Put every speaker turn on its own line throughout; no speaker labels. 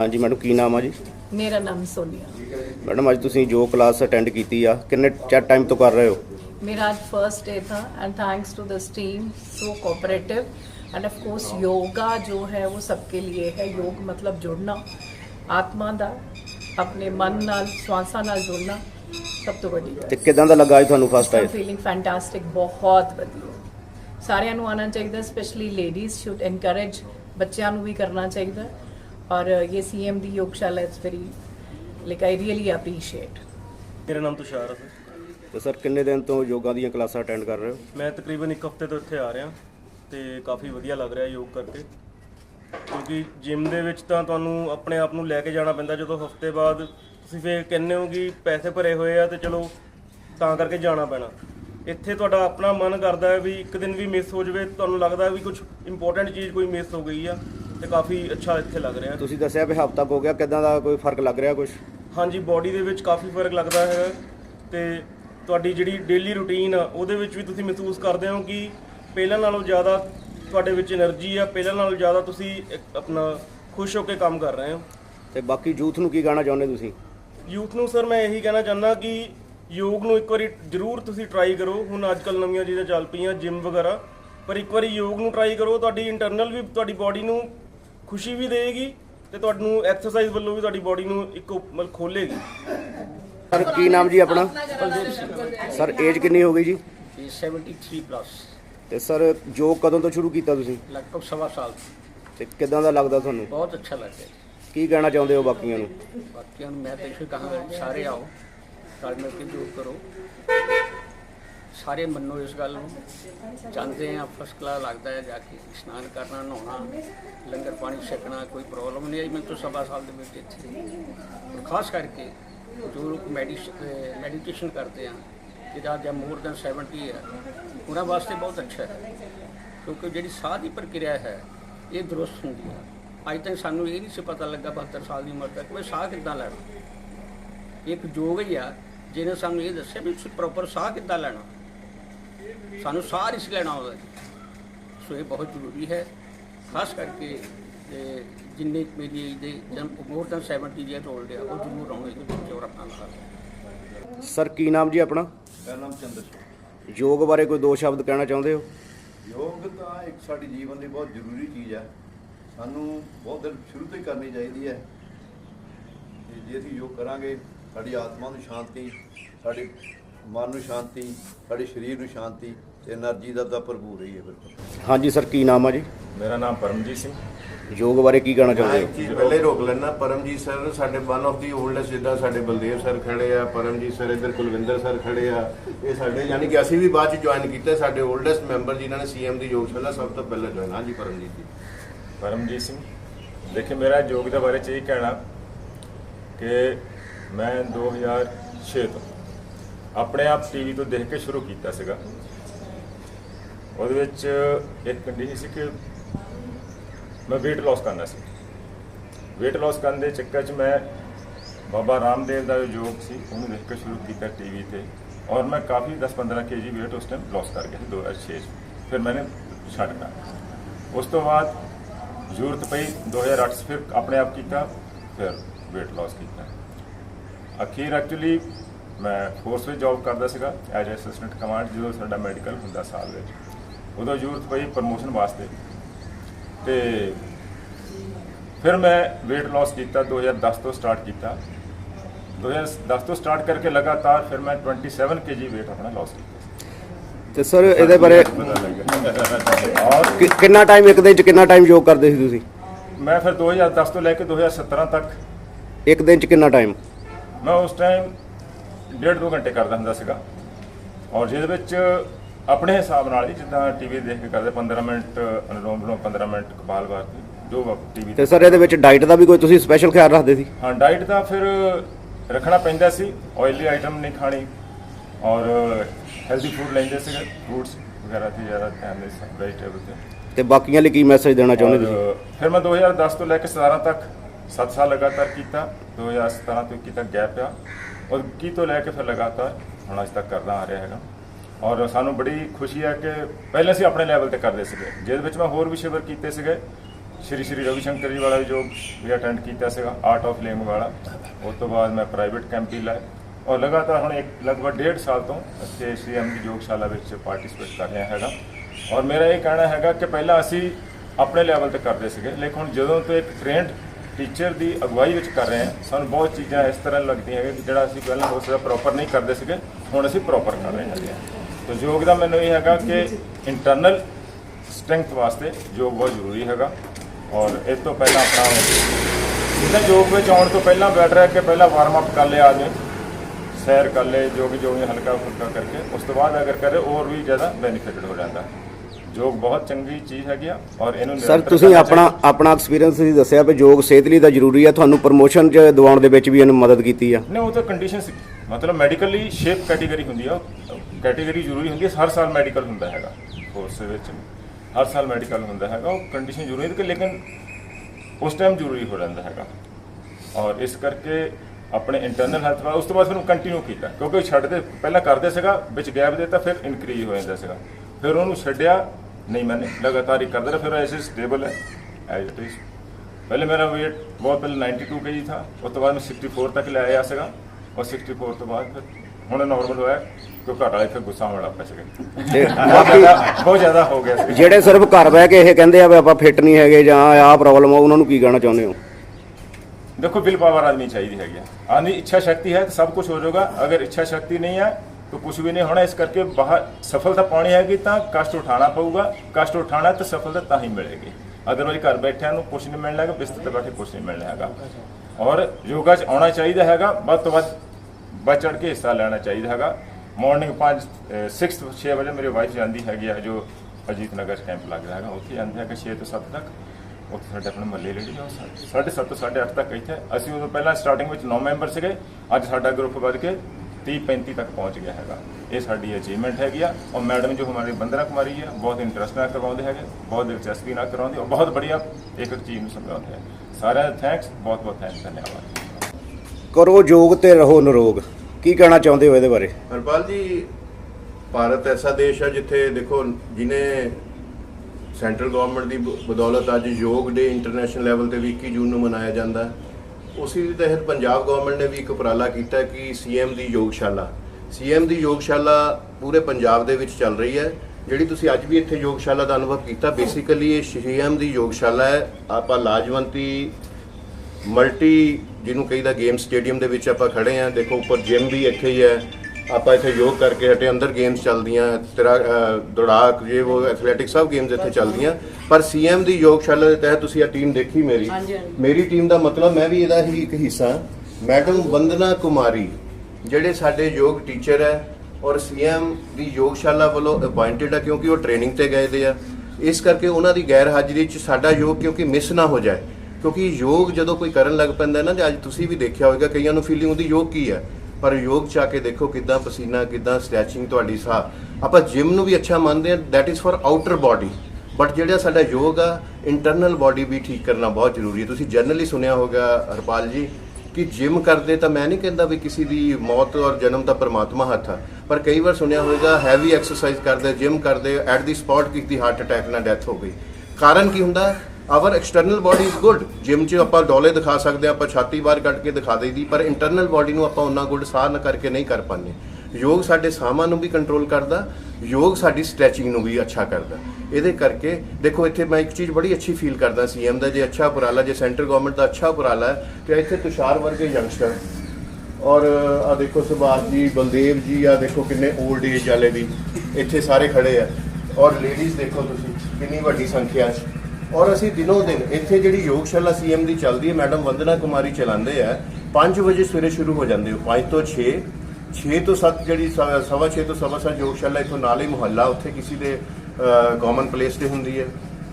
ਹਾਂਜੀ ਮੈਡਮ ਕੀ ਨਾਮ ਆ ਜੀ
ਮੇਰਾ ਨਾਮ ਸੋਨੀਆ
ਮੈਡਮ ਅੱਜ ਤੁਸੀਂ ਜੋ ਕਲਾਸ ਅਟੈਂਡ ਕੀਤੀ ਆ ਕਿੰਨੇ ਚਿਰ ਟਾਈਮ ਤੋਂ ਕਰ ਰਹੇ ਹੋ
मेरा आज फर्स्ट डे था and thanks to the team so cooperative and of course yoga जो है वो सबके लिए है योग मतलब जुड़ना आत्मा ਦਾ ਆਪਣੇ ਮਨ ਨਾਲ ਸਵਾਸਾਂ ਨਾਲ ਜੁੜਨਾ ਸਭ ਤੋਂ ਵੱਡੀ ਗੱਲ
ਤੇ ਕਿਦਾਂ ਦਾ ਲੱਗਾ ਅੱਜ ਤੁਹਾਨੂੰ ਫਸਟ ਆਏ
ਫੀਲਿੰਗ ਫੈਂਟੈਸਟਿਕ ਬਹੁਤ ਵਧੀਆ ਸਾਰਿਆਂ ਨੂੰ ਆਉਣਾ ਚਾਹੀਦਾ ਸਪੈਸ਼ਲੀ ਲੇਡੀਜ਼ ਸ਼ੁਡ ਐਨਕਰੇਜ ਬੱਚਿਆਂ ਨੂੰ ਵੀ ਕਰਨਾ ਚਾਹੀਦਾ ਔਰ ਇਹ CM the Yogshala is very like I really appreciate
ਮੇਰਾ ਨਾਮ ਤੁਸ਼ਾਰ ਹੈ ਸਰ।
ਤੇ ਸਰ ਕਿੰਨੇ ਦਿਨ ਤੋਂ ਯੋਗਾ ਦੀਆਂ ਕਲਾਸਾਂ ਅਟੈਂਡ ਕਰ ਰਹੇ ਹੋ?
ਮੈਂ ਤਕਰੀਬਨ ਇੱਕ ਹਫ਼ਤੇ ਤੋਂ ਇੱਥੇ ਆ ਰਿਹਾ ਤੇ ਕਾਫੀ ਵਧੀਆ ਲੱਗ ਰਿਹਾ ਯੋਗ ਕਰਕੇ। ਕਿਉਂਕਿ ਜਿਮ ਦੇ ਵਿੱਚ ਤਾਂ ਤੁਹਾਨੂੰ ਆਪਣੇ ਆਪ ਨੂੰ ਲੈ ਕੇ ਜਾਣਾ ਪੈਂਦਾ ਜਦੋਂ ਹਫ਼ਤੇ ਬਾਅਦ ਤੁਸੀਂ ਫੇਰ ਕਹਿੰਦੇ ਹੋ ਕਿ ਪੈਸੇ ਭਰੇ ਹੋਏ ਆ ਤੇ ਚਲੋ ਤਾਂ ਕਰਕੇ ਜਾਣਾ ਪੈਣਾ। ਇੱਥੇ ਤੁਹਾਡਾ ਆਪਣਾ ਮਨ ਕਰਦਾ ਹੈ ਵੀ ਇੱਕ ਦਿਨ ਵੀ ਮਿਸ ਹੋ ਜਾਵੇ ਤੁਹਾਨੂੰ ਲੱਗਦਾ ਵੀ ਕੁਝ ਇੰਪੋਰਟੈਂਟ ਚੀਜ਼ ਕੋਈ ਮਿਸ ਹੋ ਗਈ ਆ ਤੇ ਕਾਫੀ ਅੱਛਾ ਇੱਥੇ ਲੱਗ ਰਿਹਾ
ਤੁਸੀਂ ਦੱਸਿਆ ਵੀ ਹਫਤਾ ਹੋ ਗਿਆ ਕਿਦਾਂ ਦਾ ਕੋਈ ਫ਼ਰਕ ਲੱਗ ਰਿਹਾ ਕੁਝ
ਹਾਂਜੀ ਬਾਡੀ ਦੇ ਵਿੱਚ ਕਾਫੀ ਫ਼ਰਕ ਲੱਗਦਾ ਹੈ ਤੇ ਤੁਹਾਡੀ ਜਿਹੜੀ ਡੇਲੀ ਰੁਟੀਨ ਆ ਉਹਦੇ ਵਿੱਚ ਵੀ ਤੁਸੀਂ ਮਹਿਸੂਸ ਕਰਦੇ ਹੋ ਕਿ ਪਹਿਲਾਂ ਨਾਲੋਂ ਜ਼ਿਆਦਾ ਤੁਹਾਡੇ ਵਿੱਚ એનર્ਜੀ ਆ ਪਹਿਲਾਂ ਨਾਲੋਂ ਜ਼ਿਆਦਾ ਤੁਸੀਂ ਆਪਣਾ ਖੁਸ਼ ਹੋ ਕੇ ਕੰਮ ਕਰ ਰਹੇ ਹੋ।
ਤੇ ਬਾਕੀ ਯੂਥ ਨੂੰ ਕੀ ਕਹਿਣਾ ਚਾਹੁੰਦੇ ਤੁਸੀਂ?
ਯੂਥ ਨੂੰ ਸਰ ਮੈਂ ਇਹੀ ਕਹਿਣਾ ਚਾਹੁੰਦਾ ਕਿ ਯੋਗ ਨੂੰ ਇੱਕ ਵਾਰੀ ਜ਼ਰੂਰ ਤੁਸੀਂ ਟਰਾਈ ਕਰੋ। ਹੁਣ ਅੱਜ ਕੱਲ ਨਵੀਆਂ ਚੀਜ਼ਾਂ ਚੱਲ ਪਈਆਂ ਜਿਮ ਵਗੈਰਾ। ਪਰ ਇੱਕ ਵਾਰੀ ਯੋਗ ਨੂੰ ਟਰਾਈ ਕਰੋ ਤੁਹਾਡੀ ਇੰਟਰਨਲ ਵੀ ਤੁਹਾਡੀ ਬਾਡੀ ਨੂੰ ਖੁਸ਼ੀ ਵੀ ਦੇਗੀ ਤੇ ਤੁਹਾਨੂੰ ਐਕਸਰਸਾਈਜ਼ ਵੱਲੋਂ ਵੀ ਤੁਹਾਡੀ ਬਾਡੀ ਨੂੰ ਇੱਕ ਮਤਲਬ ਖੋਲੇਗੀ
ਸਰ ਕੀ ਨਾਮ ਜੀ ਆਪਣਾ? ਸਰ ਏਜ ਕਿੰਨੀ ਹੋ ਗਈ ਜੀ?
is 73 plus
ਤੇ ਸਰ ਯੋਗ ਕਦੋਂ ਤੋਂ ਸ਼ੁਰੂ ਕੀਤਾ ਤੁਸੀਂ?
ਲਗਭਗ ਸਵਾ ਸਾਲ।
ਤੇ ਕਿਦਾਂ ਦਾ ਲੱਗਦਾ ਤੁਹਾਨੂੰ?
ਬਹੁਤ ਅੱਛਾ ਲੱਗਦਾ।
ਕੀ ਕਹਿਣਾ ਚਾਹੁੰਦੇ ਹੋ ਬਾਕੀਆਂ ਨੂੰ?
ਬਾਕੀਆਂ ਨੂੰ ਮੈਂ ਤਾਂ ਇਹ ਕਹਾਂਗਾ ਸਾਰੇ ਆਓ। ਰਲ ਮਿਲ ਕੇ ਯੋਗ ਕਰੋ। ਸਾਰੇ ਮੰਨੋ ਇਸ ਗੱਲ ਨੂੰ। ਜਾਂਦੇ ਆ ਫਸਟ ਕਲਾਸ ਲੱਗਦਾ ਹੈ, ਜਾ ਕੇ ਇਸ਼ਨਾਨ ਕਰਨਾ, ਨਹਾਉਣਾ, ਲੰਗਰ ਪਾਣੀ ਛਕਣਾ, ਕੋਈ ਪ੍ਰੋਬਲਮ ਨਹੀਂ ਆਈ ਮੈਨੂੰ ਤਾਂ ਸਵਾ ਸਾਲ ਦੇ ਵਿੱਚ ਇੱਥੇ ਔਰ ਖਾਸ ਕਰਕੇ ਜੋ ਲੋਕ ਮੈਡੀਟੇਸ਼ਨ ਕਰਦੇ ਆ ਜਿਹਦਾ ਜਾਂ ਮੋਰ ਦੈਨ 70 ਹੈ, ਉਹਨਾਂ ਵਾਸਤੇ ਬਹੁਤ ਅੱਛਾ ਹੈ। ਕਿਉਂਕਿ ਜਿਹੜੀ ਸਾਹ ਦੀ ਪ੍ਰਕਿਰਿਆ ਹੈ, ਇਹ ਦਰੁਸਤ ਹੁੰਦੀ ਹੈ। ਅੱਜ ਤੱਕ ਸਾਨੂੰ ਇਹ ਨਹੀਂ ਸੀ ਪਤਾ ਲੱਗਾ 72 ਸਾਲ ਦੀ ਉਮਰ ਤੱਕ ਵੀ ਸਾਹ ਕਿੱਦਾਂ ਲੈਣਾ। ਇੱਕ ਯੋਗ ਹੀ ਆ ਜਿਹਨੇ ਸਾਨੂੰ ਇਹ ਦੱਸਿਆ ਵੀ ਤੁਸੀਂ ਪ੍ਰੋਪਰ ਸਾਹ ਕਿੱਦਾਂ ਲੈਣਾ? ਸਾਨੂੰ ਸਾਹ ਨਹੀਂ ਸੀ ਲੈਣਾ ਆਉਂਦਾ ਜੀ। ਸੋ ਇਹ ਬਹੁਤ ਜ਼ਰੂਰੀ ਹੈ। ਖਾਸ ਕਰਕੇ ਜਿੰਨੇ ਮੇਰੀ age ਦੇ ਮੋਰ ਦੈਨ 70 ਈਅਰ 올ਡ ਆ ਉਹ ਜ਼ਰੂਰ ਆਉਣ ਇਹਦੇ ਵਿੱਚ ਔਰ ਆਪਣਾ ਲਾਹਾ
ਸਰ ਕੀ ਨਾਮ ਜੀ ਆਪਣਾ?
ਮੇਰਾ ਨਾਮ ਚੰਦਰ
ਯੋਗ ਬਾਰੇ ਕੋਈ ਦੋ ਸ਼ਬਦ ਕਹਿਣਾ ਚਾਹੁੰਦੇ ਹੋ?
ਯੋਗ ਤਾਂ ਇੱਕ ਸਾਡੀ ਜੀਵਨ ਦੀ ਬਹੁਤ ਜ਼ਰੂਰੀ ਚੀਜ਼ ਹੈ ਸਾਨੂੰ ਬਹੁਤ ਦਿਨ ਸ਼ੁਰੂ ਤੋਂ ਹੀ ਕਰਨੀ ਚਾਹੀਦੀ ਹੈ। ਜੇ ਅਸੀਂ ਯੋਗ ਕਰਾਂਗੇ ਸਾਡੀ ਆਤਮਾ ਨੂੰ ਸ਼ਾਂਤੀ ਸਾਡੇ ਮਨ ਨੂੰ ਸ਼ਾਂਤੀ ਸਾਡੇ ਸਰੀਰ ਨੂੰ ਸ਼ਾਂਤੀ ਤੇ એનર્ਜੀ ਦਾ ਤਾਂ ਭਰਪੂਰ ਰਹੀ ਹੈ ਬਿਲਕੁਲ।
ਹਾਂਜੀ ਸਰ ਕੀ ਨਾਮ ਆ ਜੀ?
ਮੇਰਾ ਨਾਮ ਪਰਮਜੀਤ ਸਿੰਘ।
ਯੋਗ ਬਾਰੇ ਕੀ ਕਹਿਣਾ ਚਾਹੁੰਦੇ ਹੋ?
ਜੀ ਪਹਿਲੇ ਰੋਕ ਲੈਣਾ ਪਰਮਜੀਤ ਸਰ ਸਾਡੇ ਵਨ ਆਫ ਦੀ 올ਡੈਸਟ ਜਿੱਦਾਂ ਸਾਡੇ ਬਲਦੇਵ ਸਰ ਖੜੇ ਆ ਪਰਮਜੀਤ ਸਰ ਇਧਰ ਕੁਲਵਿੰਦਰ ਸਰ ਖੜੇ ਆ ਇਹ ਸਾਡੇ ਯਾਨੀ ਕਿ ਅਸੀਂ ਵੀ ਬਾਅਦ ਚ ਜੁਆਇਨ ਕੀਤਾ ਸਾਡੇ 올ਡੈਸਟ ਮੈਂਬਰ ਜਿਨ੍ਹਾਂ ਨੇ ਸੀਐਮ ਦੀ ਯੋਗਸ਼ਾਲਾ ਸਭ ਤੋਂ ਪਹਿਲਾਂ ਜੁਆਇਨ ਹਾਂਜੀ ਪਰਮਜੀਤ ਜੀ।
ਪਰਮਜੀਤ ਸਿੰਘ ਦੇਖੇ ਮੇਰਾ ਯੋਗ ਦੇ ਬਾਰੇ ਚ ਇਹ ਕਹਿਣਾ ਕਿ ਮੈਂ 2006 ਤੋਂ ਆਪਣੇ ਆਪ ਟੀਵੀ ਤੋਂ ਦੇਖ ਕੇ ਸ਼ੁਰੂ ਕੀਤਾ ਸੀਗਾ। ਉਹਦੇ ਵਿੱਚ ਇੱਕ ਕੰਡੀਸ਼ਨ ਸੀ ਕਿ ਮੈਂ weight loss ਕਰਨਾ ਸੀ। weight loss ਕਰਨ ਦੇ ਚੱਕਰ 'ਚ ਮੈਂ ਬਾਬਾ ਰਾਮਦੇਵ ਦਾ ਜੋ ਯੋਗ ਸੀ, ਉਹਨੂੰ ਦੇਖ ਕੇ ਸ਼ੁਰੂ ਕੀਤਾ ਟੀਵੀ ਤੇ ਔਰ ਮੈਂ ਕਾਫੀ 10-15 ਕੇਜੀ weight ਉਸ ਟਾਈਮ loss ਕਰ ਗਿਆ ਸੀ 2006 'ਚ। ਫਿਰ ਮੈंने ਛੱਡਤਾ ਉਸ ਤੋਂ ਬਾਅਦ ਜ਼ਰੂਰਤ ਪਈ 2008 'ਚ ਫਿਰ ਆਪਣੇ ਆਪ ਕੀਤਾ, ਫਿਰ weight loss ਕੀਤਾ। ਅਖੀਰ ਐਕਚੁਅਲੀ ਮੈਂ ਫੋਰਸ ਵਿੱਚ ਜੌਬ ਕਰਦਾ ਸੀਗਾ ਐਜ ਅਸਿਸਟੈਂਟ ਕਮਾਂਡ ਜਦੋਂ ਸਾਡਾ ਮੈਡੀਕਲ ਹੁੰਦਾ ਸਾਲ ਵਿੱਚ। ਉਦੋਂ ਜ਼ਰੂਰਤ ਪਈ ਪ੍ਰਮੋਸ਼ਨ ਵਾਸਤੇ। ਤੇ ਫਿਰ ਮੈਂ weight loss ਕੀਤਾ 2010 ਤੋਂ ਸਟਾਰਟ ਕੀਤਾ। 2010 ਤੋਂ ਸਟਾਰਟ ਕਰਕੇ ਲਗਾਤਾਰ ਫਿਰ ਮੈਂ 27 kg weight ਆਪਣਾ loss ਕੀਤਾ
ਤੇ ਸਰ ਇਹਦੇ ਬਾਰੇ ਕਿੰਨਾ ਟਾਈਮ ਇੱਕ ਦਿਨ ਚ ਕਿੰਨਾ ਟਾਈਮ ਯੋਗ ਕਰਦੇ ਸੀ ਤੁਸੀਂ?
ਮੈਂ ਫਿਰ 2010 ਤੋਂ ਲੈ ਕੇ 2017 ਤੱਕ
ਇੱਕ ਦਿਨ ਚ ਕਿੰਨਾ ਟਾਈਮ
ਮੈਂ ਉਸ ਟਾਈਮ ਡੇਢ ਦੋ ਘੰਟੇ ਕਰਦਾ ਹੁੰਦਾ ਸੀਗਾ। ਔਰ ਜਿਹਦੇ ਵਿੱਚ ਆਪਣੇ ਹਿਸਾਬ ਨਾਲ ਹੀ ਜਿੱਦਾਂ ਟੀਵੀ ਦੇਖ ਕੇ ਕਰਦੇ 15 ਮਿੰਟ ਅਨੁਲੋਮ ਵਿਲੋਮ 15 ਮਿੰਟ ਕਪਾਲਭਾਤੀ ਜੋ ਟੀਵੀ
ਤੇ ਸਰ ਇਹਦੇ ਵਿੱਚ ਡਾਈਟ ਦਾ ਵੀ ਕੋਈ ਤੁਸੀਂ ਸਪੈਸ਼ਲ ਖਿਆਲ ਰੱਖਦੇ ਸੀ?
ਹਾਂ ਡਾਈਟ ਦਾ ਫਿਰ ਰੱਖਣਾ ਪੈਂਦਾ ਸੀ। ਆਇਲੀ ਆਈਟਮ ਨਹੀਂ ਖਾਣੀ। ਔਰ ਹੈਲਦੀ ਫੂਡ ਲੈਂਦੇ ਸੀਗੇ ਫਰੂਟਸ ਵਗੈਰਾ ਤੇ ਜ਼ਿਆਦਾ ਧਿਆਨ ਦੇ ਸੀ ਵੈਜੀਟੇਬਲ ਤੇ।
ਤੇ ਬਾਕੀਆਂ ਲਈ ਕੀ ਮੈਸੇਜ ਦੇਣਾ ਚਾਹੁੰਦੇ ਤੁਸੀਂ?
ਫਿਰ ਮੈਂ 2010 ਤੋਂ ਲੈ ਕੇ 17 ਤੱਕ 7 ਸਾਲ ਲਗਾਤਾਰ ਕੀਤਾ 2017 ਤੋਂ ਕੀਤਾ ਗੈਪ ਆ। ਔਰ ਕੀ ਤੋਂ ਲੈ ਕੇ ਫਿਰ ਲਗਾਤਾਰ ਹੁਣ ਅੱਜ ਤੱਕ ਕਰਦਾ ਆ ਰਿਹਾ ਹੈਗਾ। ਔਰ ਸਾਨੂੰ ਬੜੀ ਖੁਸ਼ੀ ਹੈ ਕਿ ਪਹਿਲਾਂ ਅਸੀਂ ਆਪਣੇ ਲੈਵਲ ਤੇ ਕਰਦੇ ਸੀਗੇ। ਜਿਹਦੇ ਵਿੱਚ ਮੈਂ ਹੋਰ ਵੀ ਸ਼ਿਵਰ ਕੀਤੇ ਸੀਗੇ। ਸ਼੍ਰੀ ਸ਼੍ਰੀ ਰਵੀ ਸ਼ੰਕਰ ਜੀ ਵਾਲਾ ਵੀ ਯੋਗ ਵੀ ਅਟੈਂਡ ਕੀਤਾ ਸੀਗਾ ਆਰਟ ਆਫ ਲਿੰਗ ਵਾਲਾ। ਉਸ ਤੋਂ ਬਾਅਦ ਮੈਂ ਪ੍ਰਾਈਵੇਟ ਕੈਂਪ ਵੀ ਲਾਇਆ। ਔਰ ਲਗਾਤਾਰ ਹੁਣ ਇੱਕ, ਲਗਭਗ ਡੇਢ ਸਾਲ ਤੋਂ ਇੱਥੇ ਸੀਐਮ ਦੀ ਯੋਗਸ਼ਾਲਾ ਵਿੱਚ ਪਾਰਟਿਸਿਪੇਟ ਕਰ ਰਿਹਾ ਹੈਗਾ। ਔਰ ਮੇਰਾ ਇਹ ਕਹਿਣਾ ਹੈਗਾ ਕਿ ਪਹਿਲਾਂ ਅਸੀਂ ਆਪਣੇ ਲੈਵਲ ਤੇ ਕਰਦੇ ਸੀਗੇ। ਲੇਕਿਨ ਹੁਣ ਜਦੋਂ ਤੋਂ ਇੱਕ ਟ੍ਰੇਨਡ ਟੀਚਰ ਦੀ ਅਗਵਾਈ ਵਿੱਚ ਕਰ ਰਹੇ ਹਾਂ। ਸਾਨੂੰ ਬਹੁਤ ਚੀਜ਼ਾਂ ਇਸ ਤਰ੍ਹਾਂ ਲੱਗਦੀਆਂ ਹੈਗੀਆਂ ਕਿ ਜਿਹੜਾ ਅਸੀਂ ਪਹਿਲਾਂ ਉਸ ਦਾ ਪ੍ਰੋਪਰ ਨਹੀਂ ਕਰਦੇ ਸੀਗੇ, ਹੁਣ ਅਸੀਂ ਪ੍ਰੋਪਰ ਕਰ ਰਹੇ ਹੈਗੇ ਹਾਂ। ਤੇ ਯੋਗ ਦਾ ਮੈਨੂੰ ਇਹ ਹੈਗਾ ਕਿ ਇੰਟਰਨਲ ਸਟਰੈਂਥ ਵਾਸਤੇ ਯੋਗ ਬਹੁਤ ਜ਼ਰੂਰੀ ਹੈਗਾ। ਔਰ ਇਸ ਤੋਂ ਪਹਿਲਾਂ ਆਪਣਾ ਜਿੱਦਾਂ ਯੋਗ ਵਿੱਚ ਆਉਣ ਤੋਂ ਪਹਿਲਾਂ ਬੈਟਰ ਹੈ ਕਿ ਪਹਿਲਾਂ ਵਾਰਮ ਅਪ ਕਰ ਲਿਆ ਆਦਮੀ ਸੈਰ ਕਰ ਲਏ ਜੋਗ ਜੋਗ ਹਲਕਾ ਫੁਲਕਾ ਕਰਕੇ, ਉਸ ਤੋਂ ਬਾਅਦ ਅਗਰ ਕਰੇ, ਹੋਰ ਵੀ ਜ਼ਿਆਦਾ ਬੈਨੀਫਿਟਡ ਹੋ ਜਾਂਦਾ। ਯੋਗ ਬਹੁਤ ਚੰਗੀ ਚੀਜ਼ ਹੈਗੀ ਆ ਔਰ ਇਹਨੂੰ
ਸਰ
ਨਿਰੰਤਰ
ਤੁਸੀਂ
ਕਰਨਾ
ਆਪਣਾ। ਆਪਣਾ ਐਕਸਪੀਰੀਅੰਸ ਤੁਸੀਂ ਦੱਸਿਆ ਵੀ ਯੋਗ ਸਿਹਤ ਲਈ ਤਾਂ ਜ਼ਰੂਰੀ ਆ ਤੁਹਾਨੂੰ ਪ੍ਰਮੋਸ਼ਨ ਚ ਦਿਵਾਉਣ ਦੇ ਵਿੱਚ ਵੀ ਇਹਨੂੰ ਮਦਦ ਕੀਤੀ ਆ।
ਨਹੀਂ ਉਹ ਤਾਂ ਕੰਡੀਸ਼ਨ ਸੀ। ਮਤਲਬ ਮੈਡੀਕਲੀ ਸ਼ੇਪ ਕੈਟਾਗਰੀ ਹੁੰਦੀ ਆ। ਕੈਟਾਗਰੀ ਜ਼ਰੂਰੀ ਹੁੰਦੀ ਹੈ ਹਰ ਸਾਲ ਮੈਡੀਕਲ ਹੁੰਦਾ ਹੈਗਾ। ਕੋਰਸ ਦੇ ਵਿੱਚ ਹਰ ਸਾਲ ਮੈਡੀਕਲ ਹੁੰਦਾ ਹੈਗਾ ਉਹ ਕੰਡੀਸ਼ਨ ਜ਼ਰੂਰੀ ਹੈ ਕਿ ਲੇਕਿਨ ਉਸ ਟਾਈਮ ਜ਼ਰੂਰੀ ਹੋ ਜਾਂਦਾ ਹੈਗਾ। ਔਰ ਇਸ ਕਰਕੇ ਆਪਣੇ ਇੰਟਰਨਲ ਹੈਲਥ ਵਾਲਾ ਉਸ ਤੋਂ ਬਾਅਦ ਫਿਰ ਕੰਟੀਨਿਊ ਕੀਤਾ ਕਿਉਂਕਿ ਛੱਡਦੇ ਪਹਿਲਾਂ ਕਰਦੇ ਸੀਗਾ ਵਿੱਚ ਗੈਪ ਦੇ ਤਾਂ ਫਿਰ ਇਨਕਰੀਜ਼ ਹੋ ਜਾਂਦਾ ਸੀਗਾ। ਫਿਰ ਉਹਨੂੰ ਛੱਡਿਆ। ਨਹੀਂ ਮੈਨੇ ਲਗਾਤਾਰ ਹੀ ਕਰਦਾ ਰਿਹਾ ਫਿਰ ਐਸੇ ਸਟੇਬਲ ਹੈ ਐਜ਼ ਇਟ ਇਜ਼ ਪਹਿਲੇ ਮੇਰਾ weight ਬਹੁਤ ਪਹਿਲੇ 92 ਕੇਜੀ ਥਾ ਉਸ ਤੋਂ ਬਾਅਦ ਮੈਂ 64 ਤੱਕ ਲੈ ਆਇਆ ਸੀਗਾ ਔਰ 64 ਤੋਂ ਬਾਅਦ ਫਿਰ ਹੁਣ ਨਾਰਮਲ ਹੋਇਆ ਕਿ ਘਰ ਵਾਲੇ ਫਿਰ ਗੁੱਸਾ ਹੋਣ ਪੈ
ਸਕੇ
ਬਹੁਤ ਜ਼ਿਆਦਾ ਹੋ ਗਿਆ ਸੀ
ਜਿਹੜੇ ਸਿਰਫ ਘਰ ਬਹਿ ਕੇ ਇਹ ਕਹਿੰਦੇ ਆ ਵੀ ਆਪਾਂ ਫਿੱਟ ਨਹੀਂ ਹੈਗੇ ਜਾਂ ਆਹ ਪ੍ਰੋਬਲਮ ਆ ਉਹਨਾਂ ਨੂੰ ਕੀ ਕਹਿਣਾ ਚਾਹੁੰਦੇ ਹੋ?
ਦੇਖੋ ਬਿਲ ਪਾਵਰ ਆਦਮੀ ਚਾਹੀਦੀ ਹੈਗੀ ਆ। ਆਨੀ ਇੱਛਾ ਸ਼ਕਤੀ ਹੈ ਤਾਂ ਸਭ ਕੁਝ ਹੋ ਜਾਊਗਾ ਅਗਰ ਇੱਛਾ ਸ਼ਕਤੀ ਨਹੀਂ ਹੈ ਤੋ ਕੁਝ ਵੀ ਨਹੀਂ ਹੋਣਾ ਇਸ ਕਰਕੇ ਬਾਹਰ ਸਫਲਤਾ ਪਾਉਣੀ ਹੈਗੀ ਤਾਂ ਕਸ਼ਟ ਉਠਾਣਾ ਪਊਗਾ ਕਸ਼ਟ ਉਠਾਣਾ ਤਾਂ ਸਫਲਤਾ ਤਾਂ ਹੀ ਮਿਲੇਗੀ ਅਗਰ ਅਦਰਵਾਇਜ਼ ਘਰ ਬੈਠਿਆਂ ਨੂੰ ਕੁਝ ਨਹੀਂ ਮਿਲਣਾ ਹੈਗਾ ਬਿਸਤਰ ਤੇ ਬੈਠੇ ਕੁਝ ਨਹੀਂ ਮਿਲਣਾ ਹੈਗਾ ਔਰ ਯੋਗਾ 'ਚ ਆਉਣਾ ਚਾਹੀਦਾ ਹੈਗਾ ਵੱਧ ਤੋਂ ਵੱਧ ਵੱਧ ਚੜ ਕੇ ਹਿੱਸਾ ਲੈਣਾ ਚਾਹੀਦਾ ਹੈਗਾ ਮਾਰਨਿੰਗ 5 6 6 ਵਜੇ ਮੇਰੇ ਵਾਈਫ ਜਾਂਦੀ ਹੈਗੀ ਆ ਜੋ ਅਜੀਤ ਨਗਰ ਕੈਂਪ ਲੱਗਦਾ ਹੈਗਾ ਉੱਥੇ ਜਾਂਦੇ ਹੈਗਾ 6 ਤੋਂ 7 ਤੱਕ ਉੱਥੇ ਸਾਡੇ ਆਪਣੇ ਮੱਲੇ ਰੇਡੀ ਆ 7:30 ਤੋਂ 8:30 ਤੱਕ ਇੱਥੇ। ਅਸੀਂ ਉਦੋਂ ਪਹਿਲਾਂ ਸਟਾਰਟਿੰਗ ਵਿੱਚ 9 ਮੈਂਬਰ ਸੀਗੇ। ਅੱਜ ਸਾਡਾ ਗਰੁੱਪ ਵੱਧ ਕੇ 30 35 ਤੱਕ ਪਹੁੰਚ ਗਿਆ ਹੈਗਾ। ਇਹ ਸਾਡੀ ਅਚੀਵਮੈਂਟ ਹੈਗੀ ਆ ਔਰ ਮੈਡਮ ਜੋ ਹਮਾਰੀ ਬੰਦਨਾ ਕੁਮਾਰੀ ਹੈ ਬਹੁਤ ਇੰਟਰਸਟ ਨਾਲ ਕਰਵਾਉਂਦੇ ਹੈਗੇ ਬਹੁਤ ਦਿਲਚਸਪੀ ਨਾਲ ਕਰਵਾਉਂਦੇ ਔਰ ਬਹੁਤ ਬੜੀਆ ਇੱਕ ਇੱਕ ਚੀਜ਼ ਨੂੰ ਸਮਝਾਉਂਦੇ ਹੈ ਸਾਰਿਆਂ ਦਾ ਥੈਂਕਸ ਬਹੁਤ ਬਹੁਤ ਥੈਂਕਸ ਧੰਨਵਾਦ।
ਕਰੋ ਯੋਗ ਤੇ ਰਹੋ ਨਿਰੋਗ। ਕੀ ਕਹਿਣਾ ਚਾਹੁੰਦੇ ਹੋ ਇਹਦੇ ਬਾਰੇ?
ਹਰਪਾਲ ਜੀ ਭਾਰਤ ਐਸਾ ਦੇਸ਼ ਹੈ ਜਿੱਥੇ ਦੇਖੋ ਜਿਨੇ ਸੈਂਟਰਲ ਗਵਰਨਮੈਂਟ ਦੀ ਬ- ਬਦੌਲਤ ਅੱਜ ਯੋਗ ਡੇ ਇੰਟਰਨੈਸ਼ਨਲ ਲੈਵਲ ਤੇ ਵੀ 21 ਜੂਨ ਨੂੰ ਮਨਾਇਆ ਜਾਂਦਾ। ਹੈ ਉਸੇ ਦੇ ਤਹਿਤ ਪੰਜਾਬ ਗਵਰਨਮੈਂਟ ਨੇ ਵੀ ਇੱਕ ਉਪਰਾਲਾ ਕੀਤਾ ਕਿ ਸੀਐਮ ਦੀ ਯੋਗਸ਼ਾਲਾ ਸੀਐਮ ਦੀ ਯੋਗਸ਼ਾਲਾ ਪੂਰੇ ਪੰਜਾਬ ਦੇ ਵਿੱਚ ਚੱਲ ਰਹੀ ਹੈ। ਜਿਹੜੀ ਤੁਸੀਂ ਅੱਜ ਵੀ ਇੱਥੇ ਯੋਗਸ਼ਾਲਾ ਦਾ ਅਨੁਭਵ ਕੀਤਾ ਬੇਸਿਕਲੀ ਇਹ ਸੀਐਮ ਦੀ ਯੋਗਸ਼ਾਲਾ ਹੈ। ਆਪਾਂ ਲਾਜਵੰਤੀ ਮਲਟੀ ਜਿਹਨੂੰ ਕਹੀਦਾ ਗੇਮ ਸਟੇਡੀਅਮ ਦੇ ਵਿੱਚ ਆਪਾਂ ਖੜੇ ਆ ਦੇਖੋ, ਉੱਪਰ ਜਿਮ ਵੀ ਇੱਥੇ ਹੀ ਹੈ। ਆਪਾਂ ਇੱਥੇ ਯੋਗ ਕਰਕੇ ਹਟੇ ਅੰਦਰ ਗੇਮਸ ਚੱਲਦੀਆਂ ਤੇਰਾ ਦੌੜਾਕ ਜੇ ਉਹ ਐਥਲੈਟਿਕ ਸਭ ਗੇਮਸ ਇੱਥੇ ਚੱਲਦੀਆਂ। ਪਰ ਸੀਐਮ ਦੀ ਯੋਗਸ਼ਾਲਾ ਦੇ ਤਹਿਤ ਤੁਸੀਂ ਆ ਟੀਮ ਦੇਖੀ ਮੇਰੀ। ਮੇਰੀ ਟੀਮ ਦਾ ਮਤਲਬ ਮੈਂ ਵੀ ਇਹਦਾ ਹੀ ਇੱਕ ਹਿੱਸਾ। ਮੈਡਮ ਵੰਦਨਾ ਕੁਮਾਰੀ ਜਿਹੜੇ ਸਾਡੇ ਯੋਗ ਟੀਚਰ ਹੈ ਔਰ ਸੀਐਮ ਦੀ ਯੋਗਸ਼ਾਲਾ ਵੱਲੋਂ ਅਪਾਇੰਟਡ ਹੈ ਕਿਉਂਕਿ ਉਹ ਟ੍ਰੇਨਿੰਗ ਤੇ ਗਏ ਦੇ ਆ। ਇਸ ਕਰਕੇ ਉਹਨਾਂ ਦੀ ਗੈਰ ਹਾਜ਼ਰੀ 'ਚ ਸਾਡਾ ਯੋਗ ਕਿਉਂਕਿ ਮਿਸ ਨਾ ਹੋ ਜਾਏ। ਕਿਉਂਕਿ ਯੋਗ ਜਦੋਂ ਕੋਈ ਕਰਨ ਲੱਗ ਪੈਂਦਾ ਨਾ ਤੇ ਅੱਜ ਤੁਸੀਂ ਵੀ ਦੇਖਿਆ ਹੋਵੇਗਾ ਕਈਆਂ ਨੂੰ ਫੀਲਿੰਗ ਹੁੰਦੀ ਯੋਗ ਕੀ ਹੈ ਪਰ ਯੋਗ ਚ ਆ ਕੇ ਦੇਖੋ ਕਿਦਾਂ ਪਸੀਨਾ, ਕਿਦਾਂ ਸਟ੍ਰੈਚਿੰਗ ਤੁਹਾਡੀ ਸਾਹ ਆਪਾਂ ਜਿਮ ਨੂੰ ਵੀ ਅੱਛਾ ਮੰਨਦੇ ਆ that is for outer body but ਜਿਹੜਾ ਸਾਡਾ ਯੋਗ ਆ ਇੰਟਰਨਲ ਬਾਡੀ ਵੀ ਠੀਕ ਕਰਨਾ ਬਹੁਤ ਜ਼ਰੂਰੀ ਹੈ। ਤੁਸੀਂ ਜਨਰਲੀ ਸੁਣਿਆ ਹੋਗਾ, ਹਰਪਾਲ ਜੀ, ਕਿ ਜਿਮ ਕਰਦੇ ਤਾਂ ਮੈਂ ਨਹੀਂ ਕਹਿੰਦਾ ਵੀ ਕਿਸੇ ਦੀ ਮੌਤ ਔਰ ਜਨਮ ਤਾਂ ਪਰਮਾਤਮਾ ਹੱਥ ਆ। ਪਰ ਕਈ ਵਾਰ ਸੁਣਿਆ ਹੋਵੇਗਾ ਹੈਵੀ ਐਕਸਰਸਾਈਜ਼ ਕਰਦੇ ਜਿਮ ਕਰਦੇ ਐਟ ਦੀ ਸਪੌਟ ਕਿਸੇ ਦੀ ਹਾਰਟ ਅਟੈਕ ਨਾਲ ਡੈਥ ਹੋ ਗਈ। ਕਾਰਨ ਕੀ ਹੁੰਦਾ? Our external body is good gym 'ਚ ਆਪਾਂ ਡੋਲੇ ਦਿਖਾ ਸਕਦੇ ਹਾਂ, ਆਪਾਂ ਛਾਤੀ ਬਾਹਰ ਕੱਢ ਕੇ ਦਿਖਾ ਦੇਈਦੀ ਪਰ ਇੰਟਰਨਲ ਬਾਡੀ ਨੂੰ ਆਪਾਂ ਉਹਨਾਂ ਗੁੱਡ ਸਾਹ ਨਾ ਕਰਕੇ ਨਹੀਂ ਕਰ ਪਾਉਂਦੇ। ਯੋਗ ਸਾਡੇ ਸਾਹਾਂ ਨੂੰ ਵੀ ਕੰਟਰੋਲ ਕਰਦਾ, ਯੋਗ ਸਾਡੀ ਸਟ੍ਰੈਚਿੰਗ ਨੂੰ ਵੀ ਅੱਛਾ ਕਰਦਾ। ਇਹਦੇ ਕਰਕੇ ਦੇਖੋ, ਇੱਥੇ ਮੈਂ ਇੱਕ ਚੀਜ਼ ਬੜੀ ਅੱਛੀ ਫੀਲ ਕਰਦਾ ਸੀਐਮ ਦਾ, ਜੇ ਅੱਛਾ ਉਪਰਾਲਾ, ਜੇ ਸੈਂਟਰ ਗਵਰਨਮੈਂਟ ਦਾ ਅੱਛਾ ਉਪਰਾਲਾ ਹੈ ਕਿ ਇੱਥੇ ਤੁਸ਼ਾਰ ਵਰਗੇ ਯੰਗਸਟਰ ਔਰ ਆ ਦੇਖੋ ਸੁਭਾਸ਼ ਜੀ, ਬਲਦੇਵ ਜੀ ਆ ਦੇਖੋ ਕਿੰਨੇ 올ਡ ਏਜ ਵਾਲੇ ਵੀ ਇੱਥੇ ਸਾਰੇ ਖੜੇ ਆ। ਔਰ ਲੇਡੀਜ਼ ਦੇਖੋ ਤੁਸੀਂ, ਕਿੰਨੀ ਵੱਡੀ ਸੰਖਿਆ 'ਚ। ਔਰ ਅਸੀਂ ਦਿਨੋ ਦਿਨ ਇੱਥੇ ਜਿਹੜੀ ਯੋਗਸ਼ਾਲਾ ਸੀਐਮ ਦੀ ਚੱਲਦੀ ਹੈ, ਮੈਡਮ ਵੰਦਨਾ ਕੁਮਾਰੀ ਚਲਾਉਂਦੇ ਆ 5 ਵਜੇ ਸਵੇਰੇ ਸ਼ੁਰੂ ਹੋ ਜਾਂਦੇ ਹੋ 5 ਤੋਂ 6 6 ਤੋਂ 7 ਜਿਹੜੀ ਸ- ਸਵਾ 6 ਤੋਂ ਸਵਾ 7 ਯੋਗਸ਼ਾਲਾ ਇੱਥੋਂ ਨਾਲ ਹੀ ਮੁਹੱਲਾ ਉੱਥੇ ਕਿਸੇ ਦੇ ਕਾਮਨ ਪਲੇਸ ਤੇ ਹੁੰਦੀ ਹੈ।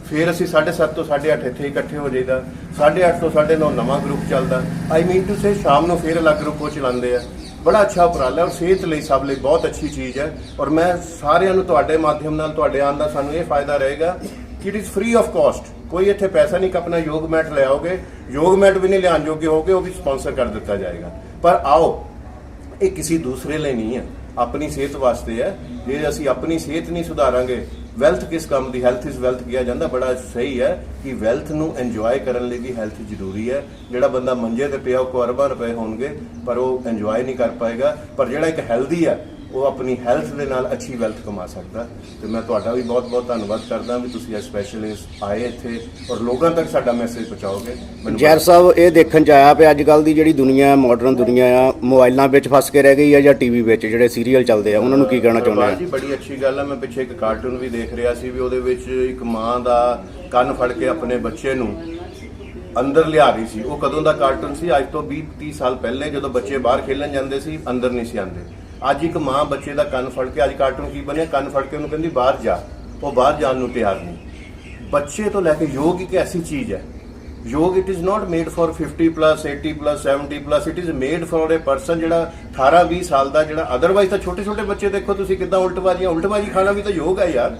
ਫਿਰ ਅਸੀਂ 7:30 ਤੋਂ 8:30 ਇੱਥੇ ਇਕੱਠੇ ਹੋ ਜਾਈਦਾ 8:30 ਤੋਂ 9:30 ਨਵਾਂ ਗਰੁੱਪ ਚੱਲਦਾ। ਆਈ ਮੀਨ ਟੂ ਸੇ ਸ਼ਾਮ ਨੂੰ ਫਿਰ ਅਲੱਗ ਗਰੁੱਪ ਉਹ ਚਲਾਉਂਦੇ ਆ। ਬੜਾ ਅੱਛਾ ਉਪਰਾਲਾ ਔਰ ਸਿਹਤ ਲਈ ਸਭ ਲਈ ਬਹੁਤ ਅੱਛੀ ਚੀਜ਼ ਹੈ। ਔਰ ਮੈਂ ਸਾਰਿਆਂ ਨੂੰ ਤੁਹਾਡੇ ਮਾਧਿਅਮ ਨਾਲ ਤੁਹਾਡੇ ਆਉਣ ਦਾ ਸਾਨੂੰ ਇਹ ਫਾਇਦਾ ਰਹੇਗਾ it is free of cost ਕੋਈ ਇੱਥੇ ਪੈਸਾ ਨਹੀਂ ਕਿ ਆਪਣਾ ਯੋਗ ਮੈਟ ਲੈ ਆਓਗੇ। ਯੋਗ ਮੈਟ ਵੀ ਨਹੀਂ ਲਿਆਉਣ ਜੋਗੇ ਹੋਗੇ, ਉਹ ਵੀ ਸਪਾਂਸਰ ਕਰ ਦਿੱਤਾ ਜਾਏਗਾ। ਪਰ ਆਓ, ਇਹ ਕਿਸੇ ਦੂਸਰੇ ਲਈ ਨਹੀਂ ਹੈ। ਆਪਣੀ ਸਿਹਤ ਵਾਸਤੇ ਹੈ। ਜੇ ਅਸੀਂ ਆਪਣੀ ਸਿਹਤ ਨਹੀਂ ਸੁਧਾਰਾਂਗੇ ਵੈਲਥ ਕਿਸ ਕੰਮ ਦੀ? ਹੈਲਥ ਇਜ਼ ਵੈਲਥ ਕਿਹਾ ਜਾਂਦਾ। ਬੜਾ ਸਹੀ ਹੈ ਕਿ ਵੈਲਥ ਨੂੰ ਇੰਜੋਏ ਕਰਨ ਲਈ ਵੀ ਹੈਲਥ ਜ਼ਰੂਰੀ ਹੈ। ਜਿਹੜਾ ਬੰਦਾ ਮੰਜੇ ਤੇ ਪਿਆ, ਉਹ ਕੋ ਅਰਬਾਂ ਰੁਪਏ ਹੋਣਗੇ, ਪਰ ਉਹ ਇੰਜੋਏ ਨਹੀਂ ਕਰ ਪਾਏਗਾ। ਪਰ ਜਿਹੜਾ ਇੱਕ ਹੈਲਦੀ ਹੈ ਉਹ ਆਪਣੀ ਹੈਲਥ ਦੇ ਨਾਲ ਅੱਛੀ ਵੈਲਥ ਕਮਾ ਸਕਦਾ ਤੇ ਮੈਂ ਤੁਹਾਡਾ ਵੀ ਬਹੁਤ-ਬਹੁਤ ਧੰਨਵਾਦ ਕਰਦਾ ਵੀ ਤੁਸੀਂ ਇਹ ਸਪੈਸ਼ਲਿਸਟ ਆਏ ਇੱਥੇ ਔਰ ਲੋਕਾਂ ਤੱਕ ਸਾਡਾ ਮੈਸੇਜ ਪਹੁੰਚਾਓਗੇ।
ਜੈਰ ਸਾਹਿਬ ਇਹ ਦੇਖਣ ਚ ਆਇਆ ਪਿਆ ਅੱਜ ਕੱਲ ਦੀ ਜਿਹੜੀ ਦੁਨੀਆ ਹੈ ਮਾਡਰਨ ਦੁਨੀਆ ਆ ਮੋਬਾਈਲਾਂ ਵਿੱਚ ਫਸ ਕੇ ਰਹਿ ਗਈ ਆ ਜਾਂ ਟੀਵੀ ਵਿੱਚ ਜਿਹੜੇ ਸੀਰੀਅਲ ਚੱਲਦੇ ਆ ਉਹਨਾਂ ਨੂੰ ਕੀ ਕਹਿਣਾ ਚਾਹੁੰਦੇ
ਜੀ
ਆ
ਬੜੀ ਅੱਛੀ ਗੱਲ ਹੈ ਮੈਂ ਪਿੱਛੇ ਇੱਕ ਕਾਰਟੂਨ ਵੀ ਦੇਖ ਰਿਹਾ ਸੀ ਵੀ ਉਹਦੇ ਵਿੱਚ ਇੱਕ ਮਾਂ ਦਾ ਕੰਨ ਫੜ ਕੇ ਆਪਣੇ ਬੱਚੇ ਨੂੰ ਅੰਦਰ ਲਿਆ ਰਹੀ ਸੀ। ਉਹ ਕਦੋਂ ਦਾ ਕਾਰਟੂਨ ਸੀ? ਅੱਜ ਤੋਂ 20 30 ਸਾਲ ਪਹਿਲੇ ਜਦੋਂ ਬੱਚੇ ਬਾਹਰ ਖੇਲਣ ਜਾਂਦੇ ਸੀ ਅੰਦਰ ਨਹੀਂ ਸੀ ਆਉਂਦੇ। ਅੱਜ ਇੱਕ ਮਾਂ ਬੱਚੇ ਦਾ ਕੰਨ ਫੜ ਕੇ, ਅੱਜ ਕਾਰਟੂਨ ਕੀ ਬਣਿਆ? ਕੰਨ ਫੜ ਕੇ ਉਹਨੂੰ ਕਹਿੰਦੀ, ਬਾਹਰ ਜਾ। ਉਹ ਬਾਹਰ ਜਾਣ ਨੂੰ ਤਿਆਰ ਨਹੀਂ। ਬੱਚੇ ਤੋਂ ਲੈ ਕੇ ਯੋਗ ਇੱਕ ਐਸੀ ਚੀਜ਼ ਹੈ। Yog it is not made for 50 plus 80 plus 70 plus it is made for a person ਜਿਹੜਾ 18 20 ਸਾਲ ਦਾ, ਜਿਹੜਾ ਅਦਰਵਾਈਜ਼ ਤਾਂ ਛੋਟੇ ਛੋਟੇ ਬੱਚੇ ਦੇਖੋ ਤੁਸੀਂ ਕਿੱਦਾਂ ਉਲਟਬਾਜ਼ੀਆਂ ਉਲਟਬਾਜ਼ੀ ਖਾਣਾ ਵੀ ਤਾਂ ਯੋਗ ਹੈ ਯਾਰ।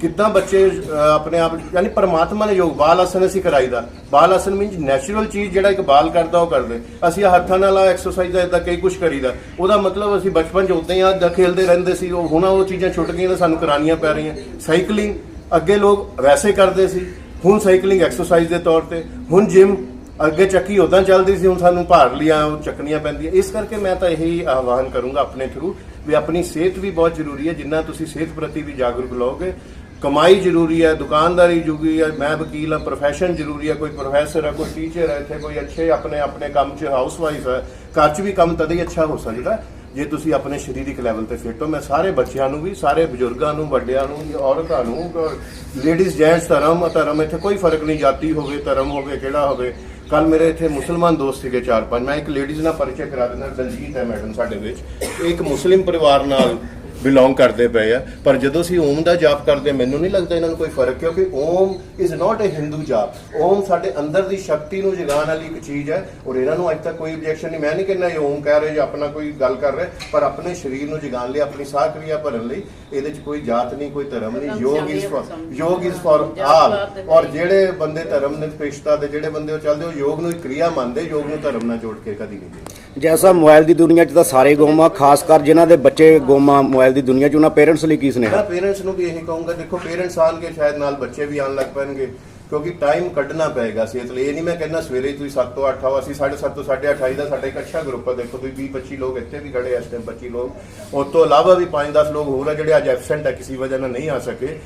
ਕਿੱਦਾਂ ਬੱਚੇ ਅਹ, ਆਪਣੇ ਆਪ ਯਾਨੀ ਪਰਮਾਤਮਾ ਨੇ ਯੋਗ ਬਾਲ ਆਸਨ ਅਸੀਂ ਕਰਾਈਦਾ ਬਾਲ ਆਸਨ ਮੀਨਸ ਨੈਚੁਰਲ ਚੀਜ਼ ਜਿਹੜਾ ਇੱਕ ਬਾਲ ਕਰਦਾ ਉਹ ਕਰਦੇ। ਅਸੀਂ ਆਹ ਹੱਥਾਂ ਨਾਲ ਐਕਸਰਸਾਈਜ਼ ਦਾ ਇਦਾਂ ਕਈ ਕੁਝ ਕਰੀਦਾ। ਉਹਦਾ ਮਤਲਬ ਅਸੀਂ ਬਚਪਨ ਚ ਉਦਾਂ ਹੀ ਆ ਖੇਲਦੇ ਰਹਿੰਦੇ ਸੀ। ਉਹ ਹੁਣ ਉਹ ਚੀਜ਼ਾਂ ਛੁੱਟ ਗਈਆਂ ਤਾਂ ਸਾਨੂੰ ਕਰਾਉਣੀਆਂ ਪੈ ਰਹੀਆਂ। ਸਾਈਕਲਿੰਗ ਅੱਗੇ ਲੋਕ ਵੈਸੇ ਕਰਦੇ ਸੀ। ਹੁਣ ਸਾਈਕਲਿੰਗ ਐਕਸਰਸਾਈਜ਼ ਦੇ ਤੌਰ ਤੇ ਹੁਣ ਜਿਮ ਅੱਗੇ ਚੱਕੀ ਉਦਾਂ ਚੱਲਦੀ ਸੀ ਹੁਣ ਸਾਨੂੰ ਭਾਰ ਲਿਆ ਉਹ ਚੱਕਣੀਆਂ ਪੈਂਦੀਆਂ। ਇਸ ਕਰਕੇ ਮੈਂ ਤਾਂ ਇਹੀ ਆਹਵਾਨ ਕਰੂੰਗਾ ਆਪਣੇ ਥਰੂ ਵੀ ਆਪਣੀ ਸਿਹਤ ਵੀ ਬਹੁਤ ਜ਼ਰੂਰੀ ਹੈ ਜਿੰਨਾ ਤੁਸੀਂ ਸਿਹਤ ਪ੍ਰਤੀ ਵੀ ਜਾਗਰੂਕ ਲਓਗੇ। ਕਮਾਈ ਜ਼ਰੂਰੀ ਹੈ, ਦੁਕਾਨਦਾਰੀ ਜ਼ਰੂਰੀ ਹੈ, ਮੈਂ ਵਕੀਲ ਹਾਂ ਪ੍ਰੋਫੈਸ਼ਨ ਜ਼ਰੂਰੀ ਹੈ, ਕੋਈ ਪ੍ਰੋਫੈਸਰ ਹੈ, ਕੋਈ ਟੀਚਰ ਹੈ, ਇੱਥੇ ਕੋਈ ਅੱਛੇ ਆਪਣੇ ਆਪਣੇ ਕੰਮ 'ਚ ਹਾਊਸਵਾਈਫ ਹੈ, ਘਰ 'ਚ ਵੀ ਕੰਮ ਤਦ ਹੀ ਅੱਛਾ ਹੋ ਸਕਦਾ ਜੇ ਤੁਸੀਂ ਆਪਣੇ ਸਰੀਰਿਕ ਲੈਵਲ ਤੇ ਫਿੱਟ ਹੋ। ਮੈਂ ਸਾਰੇ ਬੱਚਿਆਂ ਨੂੰ ਵੀ, ਸਾਰੇ ਬਜ਼ੁਰਗਾਂ ਨੂੰ, ਵੱਡਿਆਂ ਨੂੰ, ਔਰਤਾਂ ਨੂੰ ਲੇਡੀਜ਼ ਜੈਂਟਸ ਧਰਮ ਧਰਮ ਇੱਥੇ ਕੋਈ ਫ਼ਰਕ ਨਹੀਂ, ਜਾਤੀ ਹੋਵੇ, ਧਰਮ ਹੋਵੇ, ਕਿਹੜਾ ਹੋਵੇ। ਕੱਲ ਮੇਰੇ ਇੱਥੇ ਮੁਸਲਮਾਨ ਦੋਸਤ ਸੀਗੇ ਚਾਰ ਪੰਜ, ਮੈਂ ਇੱਕ ਲੇਡੀਜ਼ ਨਾਲ ਪਰਿਚੈ ਕਰਾ ਦਿੰਦਾ, ਦਲਜੀਤ ਹੈ ਮੈਡਮ ਸਾਡੇ ਵਿੱਚ। ਇੱਕ ਮੁਸਲਿਮ ਪਰਿਵਾਰ ਨਾਲ ਬਿਲੋਂਗ ਕਰਦੇ ਪਏ ਆ। ਪਰ ਜਦੋਂ ਅਸੀਂ ਓਮ ਦਾ ਜਾਪ ਕਰਦੇ ਮੈਨੂੰ ਨਹੀਂ ਲੱਗਦਾ ਇਹਨਾਂ ਨੂੰ ਕੋਈ ਫ਼ਰਕ ਕਿਉਂਕਿ Om is not a Hindu ਜਾਪ। ਓਮ ਸਾਡੇ ਅੰਦਰ ਦੀ ਸ਼ਕਤੀ ਨੂੰ ਜਗਾਉਣ ਵਾਲੀ ਇੱਕ ਚੀਜ਼ ਹੈ ਔਰ ਇਹਨਾਂ ਨੂੰ ਅੱਜ ਤੱਕ ਕੋਈ objection ਨਹੀਂ। ਮੈਂ ਨਹੀਂ ਕਹਿੰਦਾ ਇਹ ਓਮ ਕਹਿ ਰਹੇ ਜਾਂ ਆਪਣਾ ਕੋਈ ਗੱਲ ਕਰ ਰਹੇ ਪਰ ਆਪਣੇ ਸਰੀਰ ਨੂੰ ਜਗਾਉਣ ਲਈ ਆਪਣੀ ਸਾਹ ਕਿਰਿਆ ਭਰਨ ਲਈ ਇਹਦੇ 'ਚ ਕੋਈ ਜਾਤ ਨਹੀਂ ਕੋਈ ਧਰਮ ਨਹੀਂ। Yog is for yog is for all ਔਰ ਜਿਹੜੇ ਬੰਦੇ ਧਰਮ ਨਿਰਪੇਸ਼ਤਾ ਦੇ ਜਿਹੜੇ ਬੰਦੇ ਉਹ ਚੱਲਦੇ ਉਹ ਯੋਗ ਨੂੰ ਇੱਕ ਕਿਰਿਆ ਮੰਨਦੇ ਯੋਗ ਨੂੰ ਧਰਮ ਨਾਲ ਜੋੜ ਕੇ ਕਦੀ ਨਹੀਂ ਦੇਖਦੇ।
ਜੈਸਾ ਮੋਬਾਈਲ ਦੀ ਦੁਨੀਆ 'ਚ ਤਾਂ ਸਾਰੇ ਗੁੰਮ ਆ, ਖਾਸ ਕਰ ਜਿਨ੍ਹਾਂ ਦੇ ਬੱਚੇ ਗੁੰਮ ਆ ਮੋਬਾਈਲ ਦੀ ਦੁਨੀਆ 'ਚ, ਉਹਨਾਂ ਪੇਰੈਂਟਸ ਲਈ ਕੀ
ਮੈਂ
ਸੁਨੇਹਾ
ਪੇਰੈਂਟਸ ਨੂੰ ਵੀ ਇਹੀ ਕਹੂੰਗਾ, ਦੇਖੋ ਪੇਰੈਂਟਸ ਆਣਗੇ ਸ਼ਾਇਦ ਨਾਲ ਬੱਚੇ ਵੀ ਆਣ ਲੱਗ ਪੈਣਗੇ, ਕਿਉਂਕਿ ਟਾਈਮ ਕੱਢਣਾ ਪਏਗਾ ਸਿਹਤ ਲਈ ਇਹ ਨਹੀਂ ਮੈਂ ਕਹਿੰਦਾ ਸਵੇਰੇ ਤੁਸੀਂ 7 ਤੋਂ 8 ਆਓ, ਅਸੀਂ 7:30 ਤੋਂ 8:30 ਦਾ ਸਾਡਾ ਇੱਕ ਅੱਛਾ ਗਰੁੱਪ ਹੈ ਦੇਖੋ ਤੁਸੀਂ 20 25 ਲੋਕ ਇੱਥੇ ਵੀ ਖੜੇ ਆ, ਇਸ ਟਾਈਮ 25 ਲੋਕ। ਉਸ ਤੋਂ ਇਲਾਵਾ ਵੀ 5-10 ਲੋਕ ਹੋਰ ਆ ਜਿਹੜੇ ਅੱਜ ਐਬਸੈਂਟ ਹੈ ਕਿਸੇ ਵਜ੍ਹਾ ਨਾਲ ਨਹੀਂ ਆ ਸਕੇ।